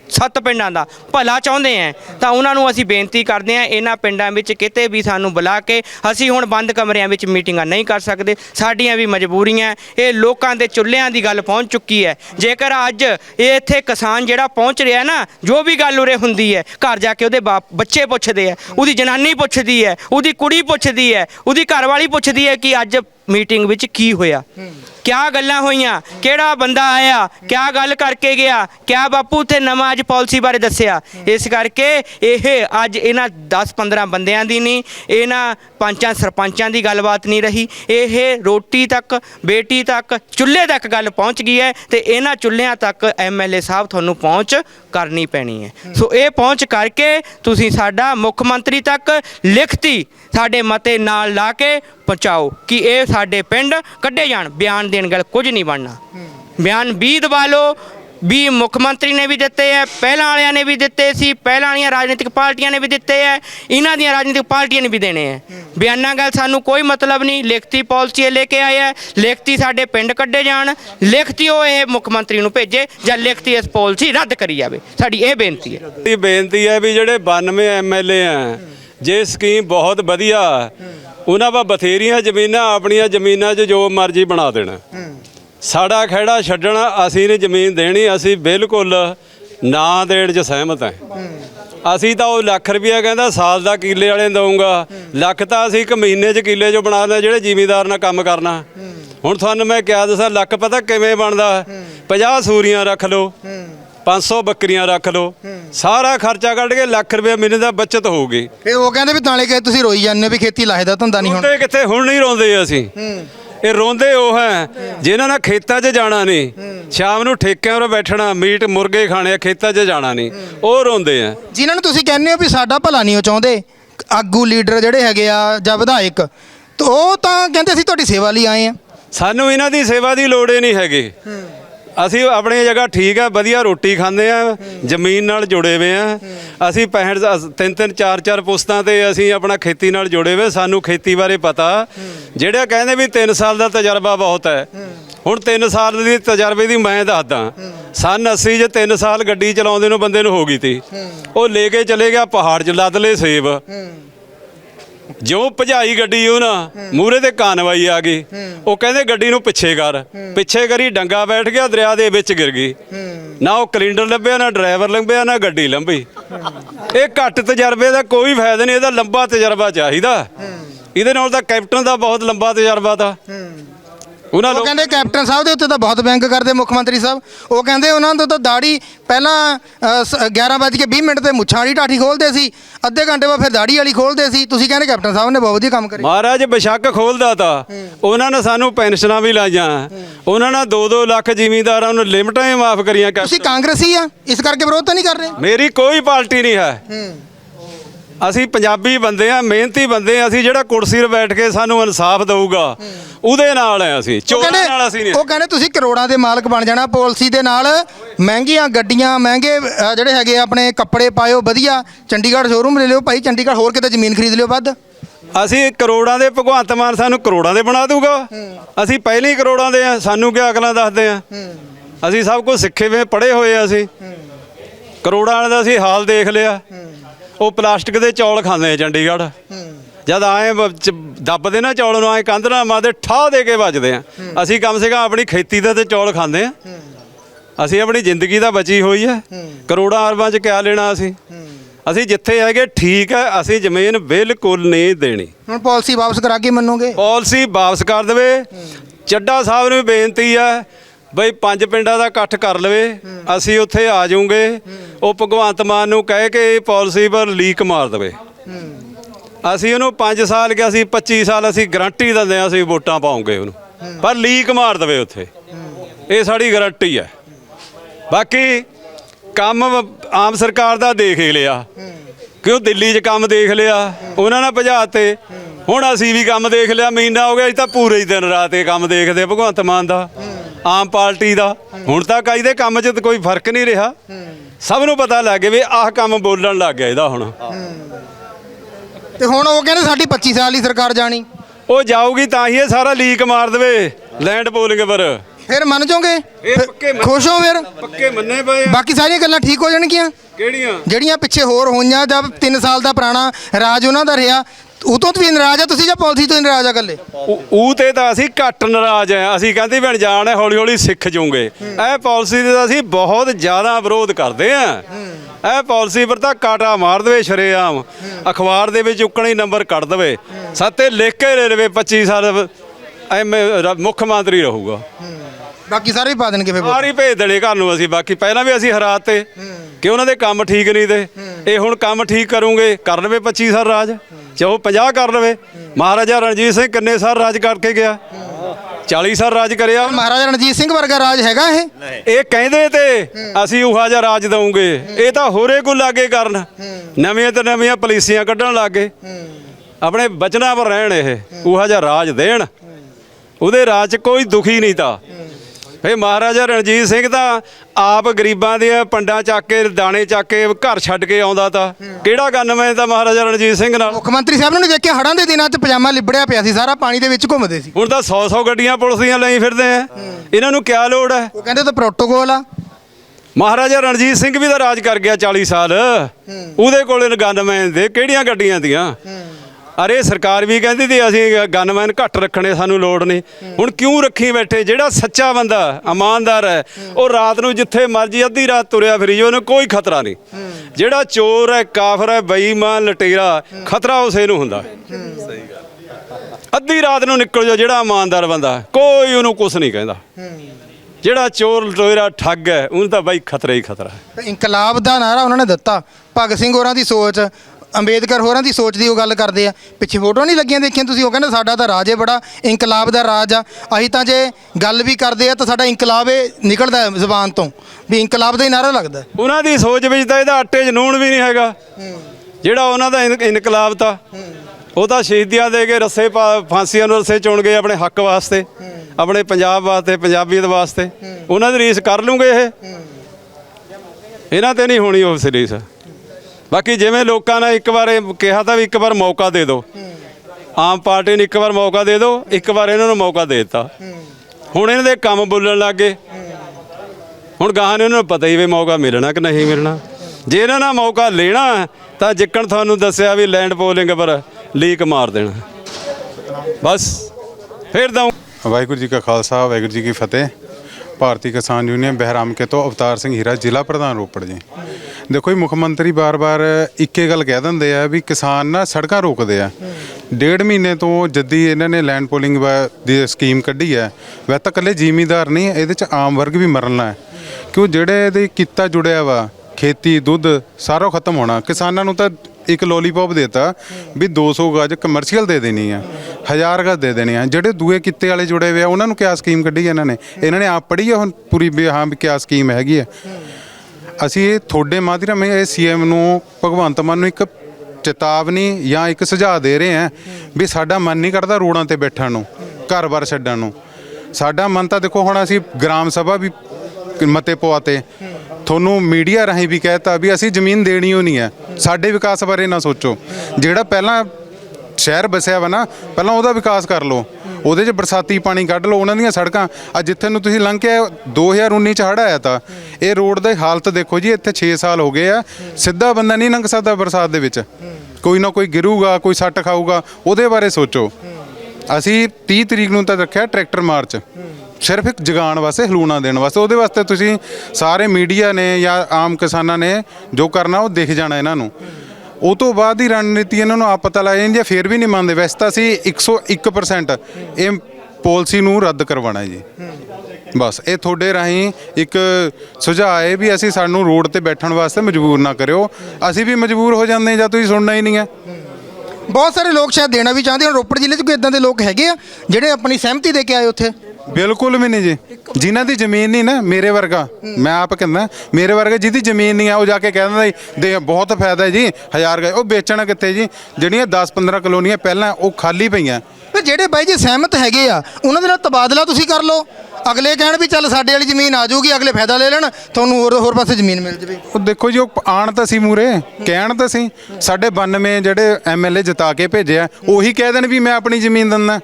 ਸੱਤ ਪਿੰਡਾਂ ਦਾ ਭਲਾ ਚਾਹੁੰਦੇ ਆ ਤਾਂ ਉਹਨਾਂ ਨੂੰ ਅਸੀਂ ਬੇਨਤੀ ਕਰਦੇ ਹਾਂ, ਇਹਨਾਂ ਪਿੰਡਾਂ ਵਿੱਚ ਕਿਤੇ ਵੀ ਸਾਨੂੰ ਬੁਲਾ ਕੇ ਅਸੀਂ ਹੁਣ ਬੰਦ ਕਮਰਿਆਂ ਵਿੱਚ ਮੀਟਿੰਗਾਂ ਨਹੀਂ ਕਰ ਸਕਦੇ। ਸਾਡੀਆਂ ਵੀ ਮਜਬੂਰੀਆਂ, ਇਹ ਲੋਕਾਂ ਦੇ ਚੁੱਲ੍ਹਿਆਂ ਦੀ ਗੱਲ ਪਹੁੰਚ ਚੁੱਕੀ ਹੈ ਜੇਕਰ ਅੱਜ ਇਹ ਇੱਥੇ ਕਿਸਾਨ ਜਿਹੜਾ ਪਹੁੰਚ ਰਿਹਾ ਨਾ, ਜੋ ਵੀ ਗੱਲ ਉਰੇ ਹੁੰਦੀ ਹੈ ਘਰ ਜਾ ਕੇ ਉਹਦੇ ਬਾਪ, ਬੱਚੇ ਪੁੱਛਦੇ ਆ ਉਹਦੀ ਜਨਾਨੀ ਪੁੱਛਦੀ ਹੈ, ਉਹਦੀ ਕੁੜੀ ਪੁੱਛਦੀ ਹੈ, ਉਹਦੀ ਘਰਵਾਲੀ ਪੁੱਛਦੀ ਹੈ ਕਿ ਅੱਜ ਮੀਟਿੰਗ ਵਿੱਚ ਕੀ ਹੋਇਆ। ਕਿਆ ਗੱਲਾਂ ਹੋਈਆਂ? ਕਿਹੜਾ ਬੰਦਾ ਆਇਆ? ਕਿਆ ਗੱਲ ਕਰਕੇ ਗਿਆ? ਕਿਆ ਬਾਪੂ ਤੇ ਨਵਾਂ ਅੱਜ ਪਾਲਿਸੀ ਬਾਰੇ ਦੱਸਿਆ? ਇਸ ਕਰਕੇ ਇਹ ਅੱਜ ਇਹਨਾਂ 10-15 ਬੰਦਿਆਂ ਦੀ ਨਹੀਂ, ਇਹਨਾਂ ਪੰਚਾਂ ਸਰਪੰਚਾਂ ਦੀ ਗੱਲਬਾਤ ਨਹੀਂ ਰਹੀ। ਇਹ ਰੋਟੀ ਤੱਕ, ਬੇਟੀ ਤੱਕ, ਚੁੱਲ੍ਹੇ ਤੱਕ ਗੱਲ ਪਹੁੰਚ ਗਈ ਹੈ ਤੇ ਇਹਨਾਂ ਚੁੱਲ੍ਹਿਆਂ ਤੱਕ ਐਮਐਲਏ ਸਾਹਿਬ ਤੁਹਾਨੂੰ ਪਹੁੰਚ ਕਰਨੀ ਪੈਣੀ ਹੈ। ਸੋ ਇਹ ਪਹੁੰਚ ਕਰਕੇ ਤੁਸੀਂ ਸਾਡਾ ਮੁੱਖ ਮੰਤਰੀ ਤੱਕ ਲਿਖਤੀ, ਸਾਡੇ ਮਤੇ ਨਾਲ ਲਾ ਕੇ ਪਹੁੰਚਾਓ ਕਿ ਇਹ ਸਾਡੇ ਪਿੰਡ ਕੱਢੇ ਜਾਣ। ਬਿਆਨ ਦੇਣ ਗੱਲ ਕੁਝ ਨਹੀਂ ਬਣਨਾ। ਬਿਆਨ ਵੀ ਦਬਾ ਲਓ। ਵੀ ਮੁੱਖ ਮੰਤਰੀ ਨੇ ਵੀ ਦਿੱਤੇ ਐ ਪਹਿਲਾਂ ਵਾਲਿਆਂ ਨੇ ਵੀ ਦਿੱਤੇ ਸੀ, ਪਹਿਲਾਂ ਵਾਲੀਆਂ ਰਾਜਨੀਤਿਕ ਪਾਰਟੀਆਂ ਨੇ ਵੀ ਦਿੱਤੇ ਐ ਇਹਨਾਂ ਦੀਆਂ ਰਾਜਨੀਤਿਕ ਪਾਰਟੀਆਂ ਨੇ ਵੀ ਦੇਣੇ ਐ ਬਿਆਨਾਂ ਗੱਲ ਸਾਨੂੰ ਕੋਈ ਮਤਲਬ ਨਹੀਂ, ਲਿਖਤੀ ਪਾਲਿਸੀ ਲੈ ਕੇ ਆਏ ਐ ਲਿਖਤੀ ਸਾਡੇ ਪਿੰਡ ਕੱਢੇ ਜਾਣ, ਲਿਖਤੀ ਉਹ ਇਹ ਮੁੱਖ ਮੰਤਰੀ ਨੂੰ ਭੇਜੇ ਜਾਂ ਲਿਖਤੀ ਇਸ ਪਾਲਿਸੀ ਰੱਦ ਕਰੀ ਜਾਵੇ। ਸਾਡੀ ਇਹ ਬੇਨਤੀ ਹੈ। ਇਹ ਬੇਨਤੀ ਹੈ ਵੀ ਜਿਹੜੇ 92 ਐਮਐਲਏ ਆ, ਜੇ ਸਕੀਮ ਬਹੁਤ ਵਧੀਆ ਉਹਨਾਂ ਵਾ ਬਥੇਰੀਆਂ ਜ਼ਮੀਨਾਂ ਆਪਣੀਆਂ ਜ਼ਮੀਨਾਂ 'ਚ ਜੋ ਮਰਜ਼ੀ ਬਣਾ ਦੇਣਾ। ਸਾਡਾ ਖਹਿੜਾ ਛੱਡਣਾ ਅਸੀਂ ਨਹੀਂ ਜ਼ਮੀਨ ਦੇਣੀ ਅਸੀਂ ਬਿਲਕੁਲ ਨਾ ਦੇਣ 'ਚ ਸਹਿਮਤ ਹਾਂ। ਅਸੀਂ ਤਾਂ ਉਹ ਲੱਖ ਰੁਪਇਆ ਕਹਿੰਦਾ ਸਾਲ ਦਾ ਕਿੱਲੇ ਵਾਲੇ ਨੂੰ ਦਊਂਗਾ। ਲੱਖ ਤਾਂ ਅਸੀਂ ਇੱਕ ਮਹੀਨੇ 'ਚ ਕਿੱਲੇ 'ਚੋਂ ਬਣਾ ਲੈਣਾ ਜਿਹੜੇ ਜ਼ਿਮੀਂਦਾਰ ਨਾਲ ਕੰਮ ਕਰਨਾ। ਹੁਣ ਤੁਹਾਨੂੰ ਮੈਂ ਕਿਹਾ ਦੱਸਾਂ ਲੱਖ ਪਤਾ ਕਿਵੇਂ ਬਣਦਾ? 50 ਸੂਰੀਆਂ ਰੱਖ ਲਓ। 500 ਬੱਕਰੀਆਂ ਰੱਖ ਲਓ। ਸਾਰਾ ਖਰਚਾ ਕੱਢ ਕੇ ਲੱਖ ਰੁਪਏ ਮਹੀਨੇ ਦਾ ਬਚਤ ਹੋਊਗੀ। ਫਿਰ ਉਹ ਕਹਿੰਦੇ ਵੀ ਨਾਲੇ ਕਿ ਤੁਸੀਂ ਰੋਈ ਜਾਂਦੇ ਹੋ ਵੀ ਖੇਤੀ ਲਾਹੇ ਦਾ ਧੰਦਾ ਨਹੀਂ ਹੁਣ। ਕਿੱਥੇ? ਹੁਣ ਨਹੀਂ ਰੋਂਦੇ ਅਸੀਂ। ਇਹ ਰੋਂਦੇ ਉਹ ਹੈ ਜਿਨ੍ਹਾਂ ਨਾਲ ਖੇਤਾਂ 'ਚ ਜਾਣਾ ਨਹੀਂ। ਸ਼ਾਮ ਨੂੰ ਠੇਕਿਆਂ 'ਤੇ ਬੈਠਣਾ ਮੀਟ ਮੁਰਗੇ ਖਾਣੇ ਖੇਤਾਂ 'ਚ ਜਾਣਾ ਨਹੀਂ। ਉਹ ਰੋਂਦੇ ਆ। ਜਿਨ੍ਹਾਂ ਨੂੰ ਤੁਸੀਂ ਕਹਿੰਦੇ ਹੋ ਵੀ ਸਾਡਾ ਭਲਾ ਨਹੀਂ ਉਹ ਚਾਹੁੰਦੇ ਆਗੂ ਲੀਡਰ ਜਿਹੜੇ ਹੈਗੇ ਆ ਜਾਂ ਵਿਧਾਇਕ ਤੇ ਉਹ ਤਾਂ ਕਹਿੰਦੇ ਅਸੀਂ ਤੁਹਾਡੀ ਸੇਵਾ ਲਈ ਆਏ ਆ। ਸਾਨੂੰ ਇਹਨਾਂ ਦੀ ਸੇਵਾ ਦੀ ਲੋੜ ਹੀ ਨਹੀਂ ਹੈਗੀ। ਅਸੀਂ ਆਪਣੀ ਜਗ੍ਹਾ ਠੀਕ ਆ, ਵਧੀਆ ਰੋਟੀ ਖਾਂਦੇ ਆ, ਜ਼ਮੀਨ ਨਾਲ ਜੁੜੇ ਹੋਏ ਆ। ਅਸੀਂ 65 ਤਿੰਨ ਤਿੰਨ, ਚਾਰ ਚਾਰ ਪੁਸਤਾਂ ਤੇ ਅਸੀਂ ਆਪਣਾ ਖੇਤੀ ਨਾਲ ਜੁੜੇ ਹੋਏ, ਸਾਨੂੰ ਖੇਤੀ ਬਾਰੇ ਪਤਾ। ਜਿਹੜਾ ਕਹਿੰਦੇ ਵੀ 3 ਸਾਲ ਦਾ ਤਜਰਬਾ ਬਹੁਤ ਹੈ। ਹੁਣ 3 ਸਾਲ ਦੀ ਤਜਰਬੇ ਦੀ ਮੈਂ ਦੱਸਦਾ। ਸਨ 80 ਜੇ 3 ਸਾਲ ਗੱਡੀ ਚਲਾਉਂਦੇ ਨੂੰ ਬੰਦੇ ਨੂੰ ਹੋ ਗਈ ਤੀ। ਉਹ ਲੈ ਕੇ ਚਲੇ ਗਿਆ, ਪਹਾੜ 'ਚ ਲੱਦ ਲਏ ਸੇਬ। ਜਿਉਂ ਭਜਾਈ ਗੱਡੀ ਉਹ ਨਾ ਮੂਰੇ ਤੇ ਕਾਨਵਾਈ ਆ ਗਈ। ਉਹ ਕਹਿੰਦੇ ਗੱਡੀ ਨੂੰ ਪਿੱਛੇ ਕਰ। ਪਿੱਛੇ ਕਰੀ ਡੰਗਾ ਬੈਠ ਗਿਆ, ਦਰਿਆ ਦੇ ਵਿੱਚ ਗਿਰ ਗਈ। ਨਾ ਉਹ ਕਲਿੰਡਰ ਲੱਭਿਆ, ਨਾ ਡਰਾਈਵਰ ਲੱਭਿਆ, ਨਾ ਗੱਡੀ ਲੰਬੀ ਇਹ ਘੱਟ ਤਜਰਬੇ ਦਾ ਕੋਈ ਫਾਇਦਾ ਨਹੀਂ, ਇਹਦਾ ਲੰਬਾ ਤਜਰਬਾ ਚਾਹੀਦਾ। ਇਹਦੇ ਨਾਲ ਤਾਂ ਕੈਪਟਨ ਦਾ ਬਹੁਤ ਲੰਬਾ ਤਜਰਬਾ ਤਾਂ। ਉਹਨਾਂ ਉਹ ਲੋਕ ਕਹਿੰਦੇ ਕੈਪਟਨ ਸਾਹਿਬ ਦੇ ਉੱਤੇ ਤਾਂ ਬਹੁਤ ਬੈਂਕ ਕਰਦੇ ਮੁੱਖ ਮੰਤਰੀ ਸਾਹਿਬ। ਉਹ ਕਹਿੰਦੇ ਉਹਨਾਂ ਤੋਂ ਤਾਂ ਦਾੜੀ ਪਹਿਲਾਂ ਅ, ਸ- 11 ਵੱਜ ਕੇ 20 ਮਿੰਟ ਤੇ ਮੁੱਛਾਂ ਵਾਲੀ ਢਾਠੀ ਖੋਲਦੇ ਸੀ। ਅੱਧੇ ਘੰਟੇ ਬਾਅਦ ਫਿਰ ਦਾੜੀ ਵਾਲੀ ਖੋਲਦੇ ਸੀ। ਤੁਸੀਂ ਕਹਿੰਦੇ ਕੈਪਟਨ ਸਾਹਿਬ ਨੇ ਬਹੁਤ ਵਧੀਆ ਕੰਮ ਕਰੇ ਮਹਾਰਾਜ ਬਸ਼ੱਕ ਖੋਲਦਾ ਤਾ। ਉਹਨਾਂ ਨੇ ਸਾਨੂੰ ਪੈਨਸ਼ਨਾਂ ਵੀ ਲਾਈਆਂ। ਉਹਨਾਂ ਨੇ 2-2 ਲੱਖ ਜ਼ਿਮੀਂਦਾਰਾਂ ਨੂੰ ਲਿਮਟਾਂ ਹੀ ਮਾਫ ਕਰੀਆਂ ਤੁਸੀਂ ਕਾਂਗਰਸੀ ਆ। ਇਸ ਕਰਕੇ ਵਿਰੋਧ ਤਾਂ ਨਹੀਂ ਕਰ ਰਹੇ। ਮੇਰੀ ਕੋਈ ਪਾਰਟੀ ਨਹੀਂ ਹੈ। ਅਸੀਂ ਪੰਜਾਬੀ ਬੰਦੇ ਆ ਮਿਹਨਤੀ ਬੰਦੇ ਆ ਅਸੀਂ ਜਿਹੜਾ ਕੁਰਸੀ 'ਤੇ ਬੈਠ ਕੇ ਸਾਨੂੰ ਇਨਸਾਫ ਦਊਗਾ ਉਹਦੇ ਨਾਲ ਆ ਅਸੀਂ ਉਹ ਚੋਰਾਂ ਨਾਲ ਅਸੀਂ ਨਹੀਂ। ਉਹ ਕਹਿੰਦੇ ਤੁਸੀਂ ਕਰੋੜਾਂ ਦੇ ਮਾਲਕ ਬਣ ਜਾਣਾ ਪਾਲਿਸੀ ਦੇ ਨਾਲ ਮਹਿੰਗੀਆਂ ਗੱਡੀਆਂ ਮਹਿੰਗੇ ਜਿਹੜੇ ਹੈਗੇ ਆ ਆਪਣੇ ਕੱਪੜੇ ਪਾਇਓ ਵਧੀਆ ਚੰਡੀਗੜ੍ਹ ਸ਼ੋਰੂਮ ਲੈ ਲਿਓ ਭਾਈ ਚੰਡੀਗੜ੍ਹ ਹੋਰ ਕਿਤੇ ਜ਼ਮੀਨ ਖਰੀਦ ਲਿਓ ਵੱਧ। ਅਸੀਂ ਕਰੋੜਾਂ ਦੇ ਭਗਵੰਤ ਮਾਨ ਸਾਨੂੰ ਕਰੋੜਾਂ ਦੇ ਬਣਾ ਦੂਗਾ ਅਸੀਂ ਪਹਿਲੇ ਹੀ ਕਰੋੜਾਂ ਦੇ ਆ ਸਾਨੂੰ ਕੀ ਅਕਲਾਂ ਦੱਸਦੇ ਆ? ਅਸੀਂ ਸਭ ਕੁਝ ਸਿੱਖੇ ਵੇ ਪੜ੍ਹੇ ਹੋਏ ਆ ਅਸੀਂ। ਕਰੋੜਾਂ ਵਾਲੇ ਦਾ ਅਸੀਂ ਹਾਲ ਦੇਖ ਲਿਆ। ਉਹ ਪਲਾਸਟਿਕ ਦੇ ਚੌਲ ਖਾਂਦੇ ਆ ਚੰਡੀਗੜ੍ਹ। ਜਦ ਆਏ ਦੱਬਦੇ ਨਾ ਚੌਲ ਨੂੰ ਆਏ ਕੰਧ ਨਾਲ ਮਾਰਦੇ ਠਾਹ ਦੇ ਕੇ ਵੱਜਦੇ ਆ। ਅਸੀਂ ਕਮ ਸੇ ਕਮ ਆਪਣੀ ਖੇਤੀ ਦਾ ਤੇ ਚੌਲ ਖਾਂਦੇ ਆ। ਅਸੀਂ ਆਪਣੀ ਜ਼ਿੰਦਗੀ ਦਾ ਬਚੀ ਹੋਈ ਹੈ ਕਰੋੜਾਂ ਅਰਬਾਂ ਚ ਕਿਆ ਲੈਣਾ ਅਸੀਂ? ਅਸੀਂ ਜਿੱਥੇ ਹੈਗੇ ਠੀਕ ਹੈ ਅਸੀਂ ਜ਼ਮੀਨ ਬਿਲਕੁਲ ਨਹੀਂ ਦੇਣੀ। ਹੁਣ ਪਾਲਿਸੀ ਵਾਪਸ ਕਰਾ ਕੇ ਮੰਨੋਗੇ? ਪਾਲਿਸੀ ਵਾਪਸ ਕਰ ਦੇਵੇ। ਚੱਡਾ ਸਾਹਿਬ ਨੂੰ ਬੇਨਤੀ ਹੈ ਬਈ ਪੰਜ ਪਿੰਡਾਂ ਦਾ ਇਕੱਠ ਕਰ ਲਵੇ, ਅਸੀਂ ਉੱਥੇ ਆ ਜਾਵਾਂਗੇ ਉਹ ਭਗਵੰਤ ਮਾਨ ਨੂੰ ਕਹਿ ਕੇ ਇਹ ਪਾਲਿਸੀ ਪਰ ਲੀਕ ਮਾਰ ਦੇਵੇ। ਅਸੀਂ ਉਹਨੂੰ 5 ਸਾਲ ਕਿਹਾ ਸੀ 25 ਸਾਲ ਅਸੀਂ ਗਰੰਟੀ ਦਿੰਦੇ ਹਾਂ, ਅਸੀਂ ਵੋਟਾਂ ਪਾਉਂਗੇ ਉਹਨੂੰ। ਪਰ ਲੀਕ ਮਾਰ ਦੇਵੇ ਉੱਥੇ। ਇਹ ਸਾਡੀ ਗਰੰਟੀ ਹੈ। ਬਾਕੀ ਕੰਮ ਆਮ ਸਰਕਾਰ ਦਾ ਦੇਖ ਹੀ ਲਿਆ। ਕਿ ਉਹ ਦਿੱਲੀ 'ਚ ਕੰਮ ਦੇਖ ਲਿਆ? ਉਹਨਾਂ ਨੇ ਭਜਾਤੇ। ਹੁਣ ਅਸੀਂ ਵੀ ਕੰਮ ਦੇਖ ਲਿਆ। ਮਹੀਨਾ ਹੋ ਗਿਆ, ਅਸੀਂ ਤਾਂ ਪੂਰੇ ਹੀ ਦਿਨ ਰਾਤ ਇਹ ਕੰਮ ਦੇਖਦੇ ਭਗਵੰਤ ਮਾਨ ਦਾ। ਆਮ ਪਾਰਟੀ ਦਾ। ਹੁਣ ਤੱਕ ਇਹਦੇ ਕੰਮ 'ਚ ਤਾਂ ਕੋਈ ਫ਼ਰਕ ਨਹੀਂ ਰਿਹਾ। ਸਭ ਨੂੰ ਪਤਾ ਲੱਗ ਗਿਆ ਵੀ ਆਹ ਕੰਮ ਬੋਲਣ ਲੱਗ ਗਿਆ ਇਹਦਾ ਹੁਣ। ਤੇ ਹੁਣ ਉਹ ਕਹਿੰਦੇ ਸਾਡੀ 25 ਸਾਲ ਦੀ ਸਰਕਾਰ ਜਾਣੀ। ਉਹ ਜਾਊਗੀ ਤਾਂ ਹੀ ਇਹ ਸਾਰਾ ਲੀਕ ਮਾਰ ਦੇਵੇ ਲੈਂਡ ਪੋਲਿੰਗ ਪਰ। ਫਿਰ ਮੰਨ ਜਾਓਗੇ? ਇਹ ਫਿਰ ਪੱਕੇ ਮੰਨ- ਖੁਸ਼ ਹੋ ਫਿਰ? ਪੱਕੇ ਮੰਨੇ ਪਏ ਆ। ਬਾਕੀ ਸਾਰੀਆਂ ਗੱਲਾਂ ਠੀਕ ਹੋ ਜਾਣਗੀਆਂ। ਕਿਹੜੀਆਂ? ਜਿਹੜੀਆਂ ਪਿੱਛੇ ਹੋਰ ਹੋਈਆਂ ਜਦ 3 ਸਾਲ ਦਾ ਪੁਰਾਣਾ ਰਾਜ ਉਹਨਾਂ ਦਾ ਰਿਹਾ ਉਹ ਤੋਂ ਵੀ ਨਾਰਾਜ਼ ਆ ਤੁਸੀਂ ਜਾਂ ਪਾਲਿਸੀ ਤੋਂ ਹੀ ਨਾਰਾਜ਼ ਆ ਗੱਲੇ ਉਹ ਉਹ ਤੇ ਤਾਂ ਅਸੀਂ ਘੱਟ ਨਾਰਾਜ਼ ਆ। ਅਸੀਂ ਕਹਿੰਦੇ ਵੀ ਅਣਜਾਣ ਹੈ ਹੌਲੀ ਹੌਲੀ ਸਿੱਖ ਜਾਓਗੇ। ਇਹ ਪਾਲਿਸੀ ਦੇ ਤਾਂ ਅਸੀਂ ਬਹੁਤ ਜ਼ਿਆਦਾ ਵਿਰੋਧ ਕਰਦੇ ਆ। ਇਹ ਪਾਲਿਸੀ ਪਰ ਤਾਂ ਕਾਟਾ ਮਾਰ ਦੇਵੇ ਸ਼ਰੇਆਮ। ਅਖਬਾਰ ਦੇ ਵਿੱਚ ਉੱਕਣਾ ਹੀ ਨੰਬਰ ਕੱਢ ਦੇਵੇ। ਸੱਤੇ ਲਿਖ ਕੇ ਲੈ ਲਵੇ 25 ਸਾਲ। ਐਮ ਮੁੱਖ ਮੰਤਰੀ ਰਹੂਗਾ। ਬਾਕੀ ਸਾਰੇ ਪਾ ਦੇਣਗੇ ਫਿਰ ਵੋਟ। ਸਾਰੀ ਭੇਜ ਦੇਣੇ ਘਰ ਨੂੰ ਅਸੀਂ ਬਾਕੀ ਪਹਿਲਾਂ ਵੀ ਅਸੀਂ ਹਰਾਤੇ ਕਿ ਉਹਨਾਂ ਦੇ ਕੰਮ ਠੀਕ ਨਹੀਂ ਤੇ। ਇਹ ਹੁਣ ਕੰਮ ਠੀਕ ਕਰੂਗੇ ਕਰ ਲਵੇ 25 ਸਾਲ ਰਾਜ ਚਾਹੋ 50 ਕਰ ਲਵੇ। ਮਹਾਰਾਜਾ ਰਣਜੀਤ ਸਿੰਘ ਕਿੰਨੇ ਸਾਲ ਰਾਜ ਕਰਕੇ ਗਿਆ? 40 ਸਾਲ ਰਾਜ ਕਰਿਆ। ਮਹਾਰਾਜਾ ਰਣਜੀਤ ਸਿੰਘ ਵਰਗਾ ਰਾਜ ਹੈਗਾ ਇਹ? ਇਹ ਕਹਿੰਦੇ ਤੇ ਅਸੀਂ ਉਹਾ ਜਿਹਾ ਰਾਜ ਦਵਾਂਗੇ ਇਹ ਤਾਂ ਹੋਰੇ ਕੋ ਲਾਗੇ ਕਰਨ। ਨਵੀਆਂ ਤੇ ਨਵੀਆਂ ਪਾਲਿਸੀਆਂ ਕੱਢਣ ਲੱਗੇ। ਆਪਣੇ ਬਚਨਾਂ ਪਰ ਰਹਿਣ ਇਹ ਉਹੋ ਜਿਹਾ ਰਾਜ ਦੇਣ। ਉਹਦੇ ਰਾਜ 'ਚ ਕੋਈ ਦੁਖੀ ਨਹੀਂ ਤਾ। ਇਹ ਮਹਾਰਾਜਾ ਰਣਜੀਤ ਸਿੰਘ ਤਾਂ ਆਪ ਗਰੀਬਾਂ ਦੇ ਪੰਡਾਂ ਚੱਕ ਕੇ ਦਾਣੇ ਚੱਕ ਕੇ ਘਰ ਛੱਡ ਕੇ ਆਉਂਦਾ ਤਾ। ਕਿਹੜਾ ਗਨਮੈਨ ਤਾਂ ਮਹਾਰਾਜਾ ਰਣਜੀਤ ਸਿੰਘ ਨਾਲ? ਮੁੱਖ ਮੰਤਰੀ ਸਾਹਿਬ ਨੂੰ ਦੇਖਿਆ ਹੜਾਂ ਦੇ ਦਿਨਾਂ 'ਚ ਪਜਾਮਾ ਲਿਬੜਿਆ ਪਿਆ ਸੀ ਸਾਰਾ ਪਾਣੀ ਦੇ ਵਿੱਚ ਘੁੰਮਦੇ ਸੀ। ਹੁਣ ਤਾਂ 100-100 ਗੱਡੀਆਂ ਪੁਲਿਸ ਦੀਆਂ ਲਈ ਫਿਰਦੇ ਆ। ਇਹਨਾਂ ਨੂੰ ਕਿਆ ਲੋੜ ਹੈ? ਉਹ ਕਹਿੰਦੇ ਤਾਂ ਪ੍ਰੋਟੋਕੋਲ ਆ। ਮਹਾਰਾਜਾ ਰਣਜੀਤ ਸਿੰਘ ਵੀ ਤਾਂ ਰਾਜ ਕਰ ਗਿਆ 40 ਸਾਲ। ਉਹਦੇ ਕੋਲੇ ਗਨਮੈਨ ਦੇ ਕਿਹੜੀਆਂ ਗੱਡੀਆਂ ਦੀਆਂ? ਅਰੇ ਸਰਕਾਰ ਵੀ ਕਹਿੰਦੀ ਸੀ ਅਸੀਂ ਗਨਮੈਨ ਘੱਟ ਰੱਖਣੇ, ਸਾਨੂੰ ਲੋੜ ਨਹੀਂ। ਹੁਣ ਕਿਉਂ ਰੱਖੀ ਬੈਠੇ? ਜਿਹੜਾ ਸੱਚਾ ਬੰਦਾ, ਇਮਾਨਦਾਰ ਹੈ, ਉਹ ਰਾਤ ਨੂੰ ਜਿੱਥੇ ਮਰਜ਼ੀ ਅੱਧੀ ਰਾਤ ਤੁਰਿਆ ਫਿਰੀ ਉਹਨੂੰ ਕੋਈ ਖਤਰਾ ਨਹੀਂ। ਜਿਹੜਾ ਚੋਰ ਹੈ, ਕਾਫਰ ਹੈ, ਬੇਈਮਾਨ, ਲਟੇਰਾ, ਖਤਰਾ ਉਸੇ ਨੂੰ ਹੁੰਦਾ। ਅੱਧੀ ਰਾਤ ਨੂੰ ਨਿਕਲ ਜਾ ਜਿਹੜਾ ਇਮਾਨਦਾਰ ਬੰਦਾ ਕੋਈ ਉਹਨੂੰ ਕੁਝ ਨਹੀਂ ਕਹਿੰਦਾ। ਜਿਹੜਾ ਚੋਰ, ਲਟੇਰਾ, ਠੱਗ ਹੈ, ਉਹਨੂੰ ਤਾਂ ਬਾਈ ਖਤਰਾ ਹੀ ਖਤਰਾ ਹੈ। ਇਨਕਲਾਬ ਦਾ ਨਾਰਾ ਉਹਨਾਂ ਨੇ ਦਿੱਤਾ। ਭਗਤ ਸਿੰਘ ਹੋਰਾਂ ਦੀ ਸੋਚ ਅੰਬੇਦਕਰ ਹੋਰਾਂ ਦੀ ਸੋਚ ਦੀ ਉਹ ਗੱਲ ਕਰਦੇ ਆ। ਪਿੱਛੇ ਫੋਟੋ ਨਹੀਂ ਲੱਗੀਆਂ ਦੇਖੀਆਂ ਤੁਸੀਂ, ਉਹ ਕਹਿੰਦੇ ਸਾਡਾ ਤਾਂ ਰਾਜ ਹੈ ਬੜਾ, ਇਨਕਲਾਬ ਦਾ ਰਾਜ ਆ। ਅਸੀਂ ਤਾਂ ਜੇ ਗੱਲ ਵੀ ਕਰਦੇ ਆ ਤਾਂ ਸਾਡਾ ਇਨਕਲਾਬ ਇਹ ਨਿਕਲਦਾ ਹੈ ਜ਼ੁਬਾਨ ਤੋਂ, ਵੀ ਇਨਕਲਾਬ ਦਾ ਹੀ ਨਾਰਾ ਲੱਗਦਾ ਉਹਨਾਂ ਦੀ ਸੋਚ ਵਿੱਚ ਤਾਂ ਇਹਦਾ ਆਟੇ 'ਚ ਨੂਣ ਵੀ ਨਹੀਂ ਹੈਗਾ। ਜਿਹੜਾ ਉਹਨਾਂ ਦਾ ਇਨ- ਇਨਕਲਾਬ ਤਾਂ, ਉਹ ਤਾਂ ਸ਼ਹੀਦੀਆਂ ਦੇ ਕੇ ਰੱਸੇ ਪਾ- ਫਾਂਸੀਆਂ ਨੂੰ ਰੱਸੇ ਚੁਣ ਗਏ ਆਪਣੇ ਹੱਕ ਵਾਸਤੇ, ਆਪਣੇ ਪੰਜਾਬ ਵਾਸਤੇ, ਪੰਜਾਬੀਅਤ ਵਾਸਤੇ। ਉਹਨਾਂ ਦੀ ਰੀਸ ਕਰ ਲੂਗੇ ਇਹ। ਇਹਨਾਂ ਤੇ ਨਹੀਂ ਹੋਣੀ ਉਹ ਰੀਸ। ਬਾਕੀ ਜਿਵੇਂ ਲੋਕਾਂ ਨੇ ਇੱਕ ਵਾਰ ਇਹ ਕਿਹਾ ਤਾਂ ਵੀ ਇੱਕ ਵਾਰ ਮੌਕਾ ਦੇ ਦਿਓ। ਆਮ ਪਾਰਟੀ ਨੂੰ ਇੱਕ ਵਾਰ ਮੌਕਾ ਦੇ ਦਿਓ, ਇੱਕ ਵਾਰ ਇਹਨਾਂ ਨੂੰ ਮੌਕਾ ਦੇ ਦਿੱਤਾ। ਹੁਣ ਇਹਨਾਂ ਦੇ ਕੰਮ ਬੋਲਣ ਲੱਗੇ ਹੁਣ ਗਾਹਾਂ ਨੇ ਉਹਨਾਂ ਨੂੰ ਪਤਾ ਹੀ ਵੀ ਮੌਕਾ ਮਿਲਣਾ ਕਿ ਨਹੀਂ ਮਿਲਣਾ। ਜੇ ਇਹਨਾਂ ਨਾਲ ਮੌਕਾ ਲੈਣਾ ਤਾਂ ਜਿੱਕਣ ਤੁਹਾਨੂੰ ਦੱਸਿਆ ਵੀ ਲੈਂਡ ਪੋਲਿੰਗ ਪਰ ਲੀਕ ਮਾਰ ਦੇਣਾ। ਬਸ, ਫਿਰ ਦਊਂ। ਵਾਹਿਗੁਰੂ ਜੀ ਕਾ ਖਾਲਸਾ, ਵਾਹਿਗੁਰੂ ਜੀ ਕੀ ਫਤਿਹ। ਭਾਰਤੀ ਕਿਸਾਨ ਯੂਨੀਅਨ, ਬਹਿਰਾਮਕੇ ਤੋਂ ਅਵਤਾਰ ਸਿੰਘ ਹੀਰਾ, ਜ਼ਿਲ੍ਹਾ ਪ੍ਰਧਾਨ ਰੋਪੜ ਜੀ। ਦੇਖੋ ਜੀ, ਮੁੱਖ ਮੰਤਰੀ ਬਾਰ-ਬਾਰ ਇੱਕੇ ਗੱਲ ਕਹਿ ਦਿੰਦੇ ਆ ਵੀ ਕਿਸਾਨ ਨਾ ਸੜਕਾਂ ਰੋਕਦੇ ਆ। ਡੇਢ ਮਹੀਨੇ ਤੋਂ ਜੱਦੀ ਇਹਨਾਂ ਨੇ ਲੈਂਡ ਪੋਲਿੰਗ ਦੀ ਸਕੀਮ ਕੱਢੀ ਹੈ ਵੈਸੇ ਤਾਂ ਇਕੱਲੇ ਜ਼ਿਮੀਂਦਾਰ ਨਹੀਂ, ਇਹਦੇ ਚ ਆਮ ਵਰਗ ਵੀ ਮਰਨਾ ਹੈ ਕਿਉਂ ਜਿਹੜੇ ਇਹਦੇ ਕਿੱਤਾ ਜੁੜਿਆ ਵਾ, ਖੇਤੀ, ਦੁੱਧ, ਸਾਰਾ ਖਤਮ ਹੋਣਾ। ਕਿਸਾਨਾਂ ਨੂੰ ਤਾਂ ਇੱਕ ਲੋਲੀਪੌਪ ਦੇਤਾ ਵੀ 200 ਗਜ ਕਮਰਸ਼ੀਅਲ ਦੇ ਦੇਣੀ ਆ 1000 ਗਜ ਦੇ ਦੇਣੀ ਆ। ਜਿਹੜੇ ਦੂਏ ਕਿੱਤੇ ਵਾਲੇ ਜੁੜੇ ਹੋਏ ਆ, ਉਹਨਾਂ ਨੂੰ ਕਿਆ ਸਕੀਮ ਕੱਢੀ ਇਹਨਾਂ ਨੇ? ਇਹਨਾਂ ਨੇ ਆਪ ਪੜ੍ਹੀ ਆ ਹੁਣ ਪੂਰੀ ਵੀ ਹਾਂ ਵੀ ਕਿਆ ਸਕੀਮ ਹੈਗੀ ਆ। ਅਸੀਂ ਇਹ ਤੁਹਾਡੇ ਮਾਧਿਅਮ ਇਹ ਸੀਐਮ ਨੂੰ, ਭਗਵੰਤ ਮਾਨ ਨੂੰ ਇੱਕ ਚੇਤਾਵਨੀ ਜਾਂ ਇੱਕ ਸੁਝਾਅ ਦੇ ਰਹੇ ਆ ਵੀ ਸਾਡਾ ਮਨ ਨਹੀਂ ਕਰਦਾ ਰੋਡਾਂ ਤੇ ਬੈਠਣ ਨੂੰ ਘਰ-ਬਾਰ ਛੱਡਣ ਨੂੰ। ਸਾਡਾ ਮਨ ਤਾਂ ਦੇਖੋ ਹੁਣ ਅਸੀਂ ਗ੍ਰਾਮ ਸਭਾ ਵੀ ਮਤੇ ਪਵਾਤੇ। ਤੁਹਾਨੂੰ ਮੀਡੀਆ ਰਾਹੀਂ ਵੀ ਕਹਿਤਾ ਵੀ ਅਸੀਂ ਜ਼ਮੀਨ ਦੇਣੀ ਓ ਨਹੀਂ ਹੈ। ਸਾਡੇ ਵਿਕਾਸ ਬਾਰੇ ਨਾ ਸੋਚੋ। ਜਿਹੜਾ ਪਹਿਲਾਂ ਸ਼ਹਿਰ ਬਸਿਆ ਵਾ ਨਾ ਪਹਿਲਾਂ ਉਹਦਾ ਵਿਕਾਸ ਕਰ ਲਓ। ਉਹਦੇ 'ਚ ਬਰਸਾਤੀ ਪਾਣੀ ਕੱਢ ਲਓ ਉਹਨਾਂ ਦੀਆਂ ਸੜਕਾਂ। ਆ ਜਿੱਥੇ ਨੂੰ ਤੁਸੀਂ ਲੰਘ ਕੇ ਆਏ ਹੋ, 2019 ਚ ਹੜ੍ਹ ਆਇਆ ਤਾਂ। ਇਹ ਰੋਡ ਦੀ ਹਾਲਤ ਦੇਖੋ ਜੀ ਇੱਥੇ 6 ਸਾਲ ਹੋ ਗਏ ਆ। ਸਿੱਧਾ ਬੰਦਾ ਨਹੀਂ ਲੰਘ ਸਕਦਾ ਬਰਸਾਤ ਦੇ ਵਿੱਚ। ਕੋਈ ਨਾ ਕੋਈ ਗਿਰੂਗਾ ਕੋਈ ਸੱਟ ਖਾਊਗਾ ਉਹਦੇ ਬਾਰੇ ਸੋਚੋ। ਅਸੀਂ 30 ਤਰੀਕ ਨੂੰ ਤਾਂ ਰੱਖਿਆ ਟਰੈਕਟਰ ਮਾਰਚ। ਸਿਰਫ ਇੱਕ ਜਗਾਉਣ ਵਾਸਤੇ ਹਲੂਣਾ ਦੇਣ ਵਾਸਤੇ। ਉਹਦੇ ਵਾਸਤੇ ਤੁਸੀਂ ਸਾਰੇ ਮੀਡੀਆ ਨੇ ਜਾਂ ਆਮ ਕਿਸਾਨਾਂ ਨੇ ਜੋ ਕਰਨਾ ਉਹ ਦਿਖ ਜਾਣਾ ਇਹਨਾਂ ਨੂੰ। ਉਹ ਤੋਂ ਬਾਅਦ ਦੀ ਰਣਨੀਤੀ ਇਹਨਾਂ ਨੂੰ ਆਪ ਪਤਾ ਲੱਗ ਜਾਂਦੀ ਹੈ, ਫਿਰ ਵੀ ਨਹੀਂ ਮੰਨਦੇ। ਵੈਸੇ ਤਾਂ ਅਸੀਂ 101% ਇਹ ਪਾਲਿਸੀ ਨੂੰ ਰੱਦ ਕਰਵਾਉਣਾ ਜੀ। ਬਸ, ਇਹ ਤੁਹਾਡੇ ਰਾਹੀਂ ਇੱਕ ਸੁਝਾਅ ਹੈ ਵੀ ਅਸੀਂ ਸਾਨੂੰ ਰੋਡ ਤੇ ਬੈਠਣ ਵਾਸਤੇ ਮਜਬੂਰ ਨਾ ਕਰਿਓ। ਅਸੀਂ ਵੀ ਮਜਬੂਰ ਹੋ ਜਾਂਦੇ ਜਾਂ ਤੁਸੀਂ ਸੁਣਨਾ ਹੀ ਨਹੀਂ ਹੈ। ਬਹੁਤ ਸਾਰੇ ਲੋਕ ਸ਼ਾਇਦ ਦੇਣਾ ਵੀ ਚਾਹੁੰਦੇ ਹੁਣ। ਰੋਪੜ ਜ਼ਿਲ੍ਹੇ 'ਚ ਕੋਈ ਇਦਾਂ ਦੇ ਲੋਕ ਹੈਗੇ ਆ, ਜਿਹੜੇ ਆਪਣੀ ਸਹਿਮਤੀ ਦੇ ਕੇ ਆਏ ਉੱਥੇ? ਬਿਲਕੁਲ ਵੀ ਨਹੀਂ ਜੀ। ਜਿਨ੍ਹਾਂ ਦੀ ਜ਼ਮੀਨ ਨਹੀਂ ਨਾ ਮੇਰੇ ਵਰਗਾ। ਮੈਂ ਆਪ ਕਹਿੰਦਾ ਮੇਰੇ ਵਰਗਾ ਜਿਹਦੀ ਜ਼ਮੀਨ ਨਹੀਂ ਆ ਉਹ ਜਾ ਕੇ ਕਹਿ ਦਿੰਦਾ ਜੀ ਦੇ ਬਹੁਤ ਫਾਇਦਾ ਹੈ ਜੀ ਹਜ਼ਾਰ ਗਏ ਉਹ ਵੇਚਣਾ ਕਿੱਥੇ ਜੀ? ਜਿਹੜੀਆਂ 10-15 ਕਲੋਨੀਆਂ ਪਹਿਲਾਂ ਉਹ ਖਾਲੀ ਪਈਆਂ। ਤੇ ਜਿਹੜੇ ਬਾਈ ਜੀ ਸਹਿਮਤ ਹੈਗੇ ਆ ਉਹਨਾਂ ਦੇ ਨਾਲ ਤਬਾਦਲਾ ਤੁਸੀਂ ਕਰ ਲਓ। ਅਗਲੇ ਕਹਿਣ ਵੀ ਚੱਲ ਸਾਡੇ ਵਾਲੀ ਜ਼ਮੀਨ ਆ ਜਾਊਗੀ ਅਗਲੇ ਫਾਇਦਾ ਲੈ ਲੈਣ ਤੁਹਾਨੂੰ ਹੋਰ ਹੋਰ ਪਾਸੇ ਜ਼ਮੀਨ ਮਿਲ ਜਾਵੇ। ਉਹ ਦੇਖੋ ਜੀ ਉਹ ਆਣ ਤਾਂ ਸੀ ਮੂਰੇ ਕਹਿਣ ਤਾਂ ਸੀ। ਸਾਡੇ 92 ਜਿਹੜੇ ਐਮਐਲਏ ਜਿਤਾ ਕੇ ਭੇਜਿਆ ਉਹੀ ਕਹਿ ਦੇਣ ਵੀ ਮੈਂ ਆਪਣੀ ਜ਼ਮੀਨ ਦਿੰਦਾ।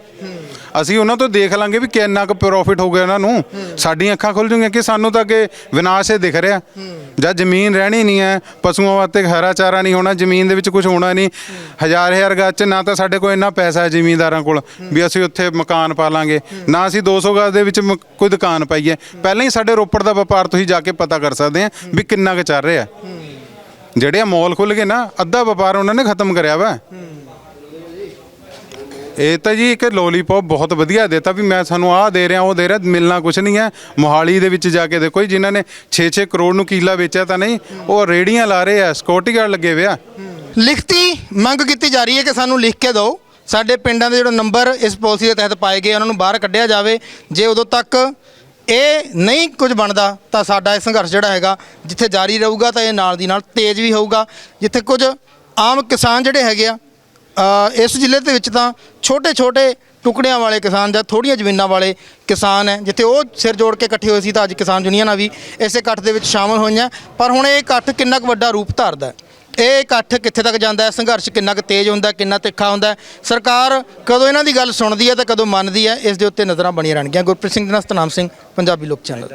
ਅਸੀਂ ਉਹਨਾਂ ਤੋਂ ਦੇਖ ਲਾਂਗੇ ਵੀ ਕਿੰਨਾ ਕੁ ਪ੍ਰੋਫਿਟ ਹੋ ਗਿਆ ਉਹਨਾਂ ਨੂੰ। ਸਾਡੀਆਂ ਅੱਖਾਂ ਖੁੱਲ ਜੂਗੀਆਂ ਕਿ ਸਾਨੂੰ ਤਾਂ ਅੱਗੇ ਵਿਨਾਸ਼ ਹੀ ਦਿਖ ਰਿਹਾ। ਜਾਂ ਜ਼ਮੀਨ ਰਹਿਣੀ ਨਹੀਂ ਹੈ, ਪਸ਼ੂਆਂ ਵਾਸਤੇ ਹਰਾ ਚਾਰਾ ਨਹੀਂ ਹੋਣਾ, ਜ਼ਮੀਨ ਦੇ ਵਿੱਚ ਕੁਝ ਹੋਣਾ ਨਹੀਂ। ਹਜ਼ਾਰ ਹਜ਼ਾਰ ਗਜ 'ਚ ਨਾ ਤਾਂ ਸਾਡੇ ਕੋਲ ਇੰਨਾ ਪੈਸਾ ਹੈ ਜ਼ਿਮੀਂਦਾਰਾਂ ਕੋਲ ਵੀ ਅਸੀਂ ਉੱਥੇ ਮਕਾਨ ਪਾ ਲਾਂਗੇ ਨਾ ਅਸੀਂ 200 ਗਜ ਦੇ ਵਿੱਚ ਮ- ਕੋਈ ਦੁਕਾਨ ਪਾਈਏ। ਪਹਿਲਾਂ ਹੀ ਸਾਡੇ ਰੋਪੜ ਦਾ ਵਪਾਰ ਤੁਸੀਂ ਜਾ ਕੇ ਪਤਾ ਕਰ ਸਕਦੇ ਆ ਵੀ ਕਿੰਨਾ ਕੁ ਚੱਲ ਰਿਹਾ। ਜਿਹੜੇ ਆ ਮੌਲ ਖੁੱਲ ਗਏ ਨਾ, ਅੱਧਾ ਵਪਾਰ ਉਹਨਾਂ ਨੇ ਖਤਮ ਕਰਿਆ ਵਾ। ਇਹ ਤਾਂ ਜੀ ਇੱਕ ਲੋਲੀਪੌਪ ਬਹੁਤ ਵਧੀਆ ਦਿੱਤਾ ਵੀ ਮੈਂ ਸਾਨੂੰ ਆਹ ਦੇ ਰਿਹਾ, ਉਹ ਦੇ ਰਿਹਾ, ਮਿਲਣਾ ਕੁਝ ਨਹੀਂ ਹੈ। ਮੋਹਾਲੀ ਦੇ ਵਿੱਚ ਜਾ ਕੇ ਦੇਖੋ ਜੀ, ਜਿਨ੍ਹਾਂ ਨੇ 6-6 ਕਰੋੜ ਨੂੰ ਕੀਲਾ ਵੇਚਿਆ ਤਾਂ ਨਹੀਂ, ਉਹ ਰੇੜੀਆਂ ਲਾ ਰਹੇ ਆ ਸਕਿਉਰਟੀ ਗਾਰਡ ਲੱਗੇ ਹੋਏ ਆ। ਲਿਖਤੀ ਮੰਗ ਕੀਤੀ ਜਾ ਰਹੀ ਹੈ ਕਿ ਸਾਨੂੰ ਲਿਖ ਕੇ ਦਿਓ। ਸਾਡੇ ਪਿੰਡਾਂ ਦੇ ਜਿਹੜਾ ਨੰਬਰ ਇਸ ਪਾਲਿਸੀ ਦੇ ਤਹਿਤ ਪਾਏ ਗਏ ਉਹਨਾਂ ਨੂੰ ਬਾਹਰ ਕੱਢਿਆ ਜਾਵੇ। ਜੇ ਉਦੋਂ ਤੱਕ ਇਹ ਨਹੀਂ ਕੁਝ ਬਣਦਾ, ਤਾਂ ਸਾਡਾ ਇਹ ਸੰਘਰਸ਼ ਜਿਹੜਾ ਹੈਗਾ, ਜਿੱਥੇ ਜਾਰੀ ਰਹੂਗਾ ਤਾਂ ਇਹ ਨਾਲ ਦੀ ਨਾਲ ਤੇਜ਼ ਵੀ ਹੋਊਗਾ। ਜਿੱਥੇ ਕੁਝ ਆਮ ਕਿਸਾਨ ਜਿਹੜੇ ਹੈਗੇ ਆ ਇਸ ਜ਼ਿਲ੍ਹੇ ਦੇ ਵਿੱਚ ਤਾਂ ਛੋਟੇ ਛੋਟੇ ਟੁਕੜਿਆਂ ਵਾਲੇ ਕਿਸਾਨ ਜਾਂ ਥੋੜੀਆਂ ਜ਼ਮੀਨਾਂ ਵਾਲੇ ਕਿਸਾਨ ਹੈ, ਜਿੱਥੇ ਉਹ ਸਿਰ ਜੋੜ ਕੇ ਇਕੱਠੇ ਹੋਏ ਸੀ ਤਾਂ ਅੱਜ ਕਿਸਾਨ ਯੂਨੀਅਨਾਂ ਵੀ ਇਸੇ ਇਕੱਠ ਦੇ ਵਿੱਚ ਸ਼ਾਮਲ ਹੋਈਆਂ। ਪਰ ਹੁਣ ਇਹ ਇਕੱਠ ਕਿੰਨਾ ਕੁ ਵੱਡਾ ਰੂਪ ਧਾਰਦਾ ਹੈ? ਇਹ ਇਕੱਠ ਕਿੱਥੇ ਤੱਕ ਜਾਂਦਾ ਹੈ? ਸੰਘਰਸ਼ ਕਿੰਨਾ ਕੁ ਤੇਜ਼ ਹੁੰਦਾ ਕਿੰਨਾ ਤਿੱਖਾ ਹੁੰਦਾ ਸਰਕਾਰ ਕਦੋਂ ਇਹਨਾਂ ਦੀ ਗੱਲ ਸੁਣਦੀ ਹੈ ਤੇ ਕਦੋਂ ਮੰਨਦੀ ਹੈ? ਇਸ ਦੇ ਉੱਤੇ ਨਜ਼ਰਾਂ ਬਣੀਆਂ ਰਹਿਣਗੀਆਂ। ਗੁਰਪ੍ਰੀਤ ਸਿੰਘ ਦੇ ਨਾਲ ਸਤਨਾਮ ਸਿੰਘ, ਪੰਜਾਬੀ ਲੋਕ ਚੈਨਲ।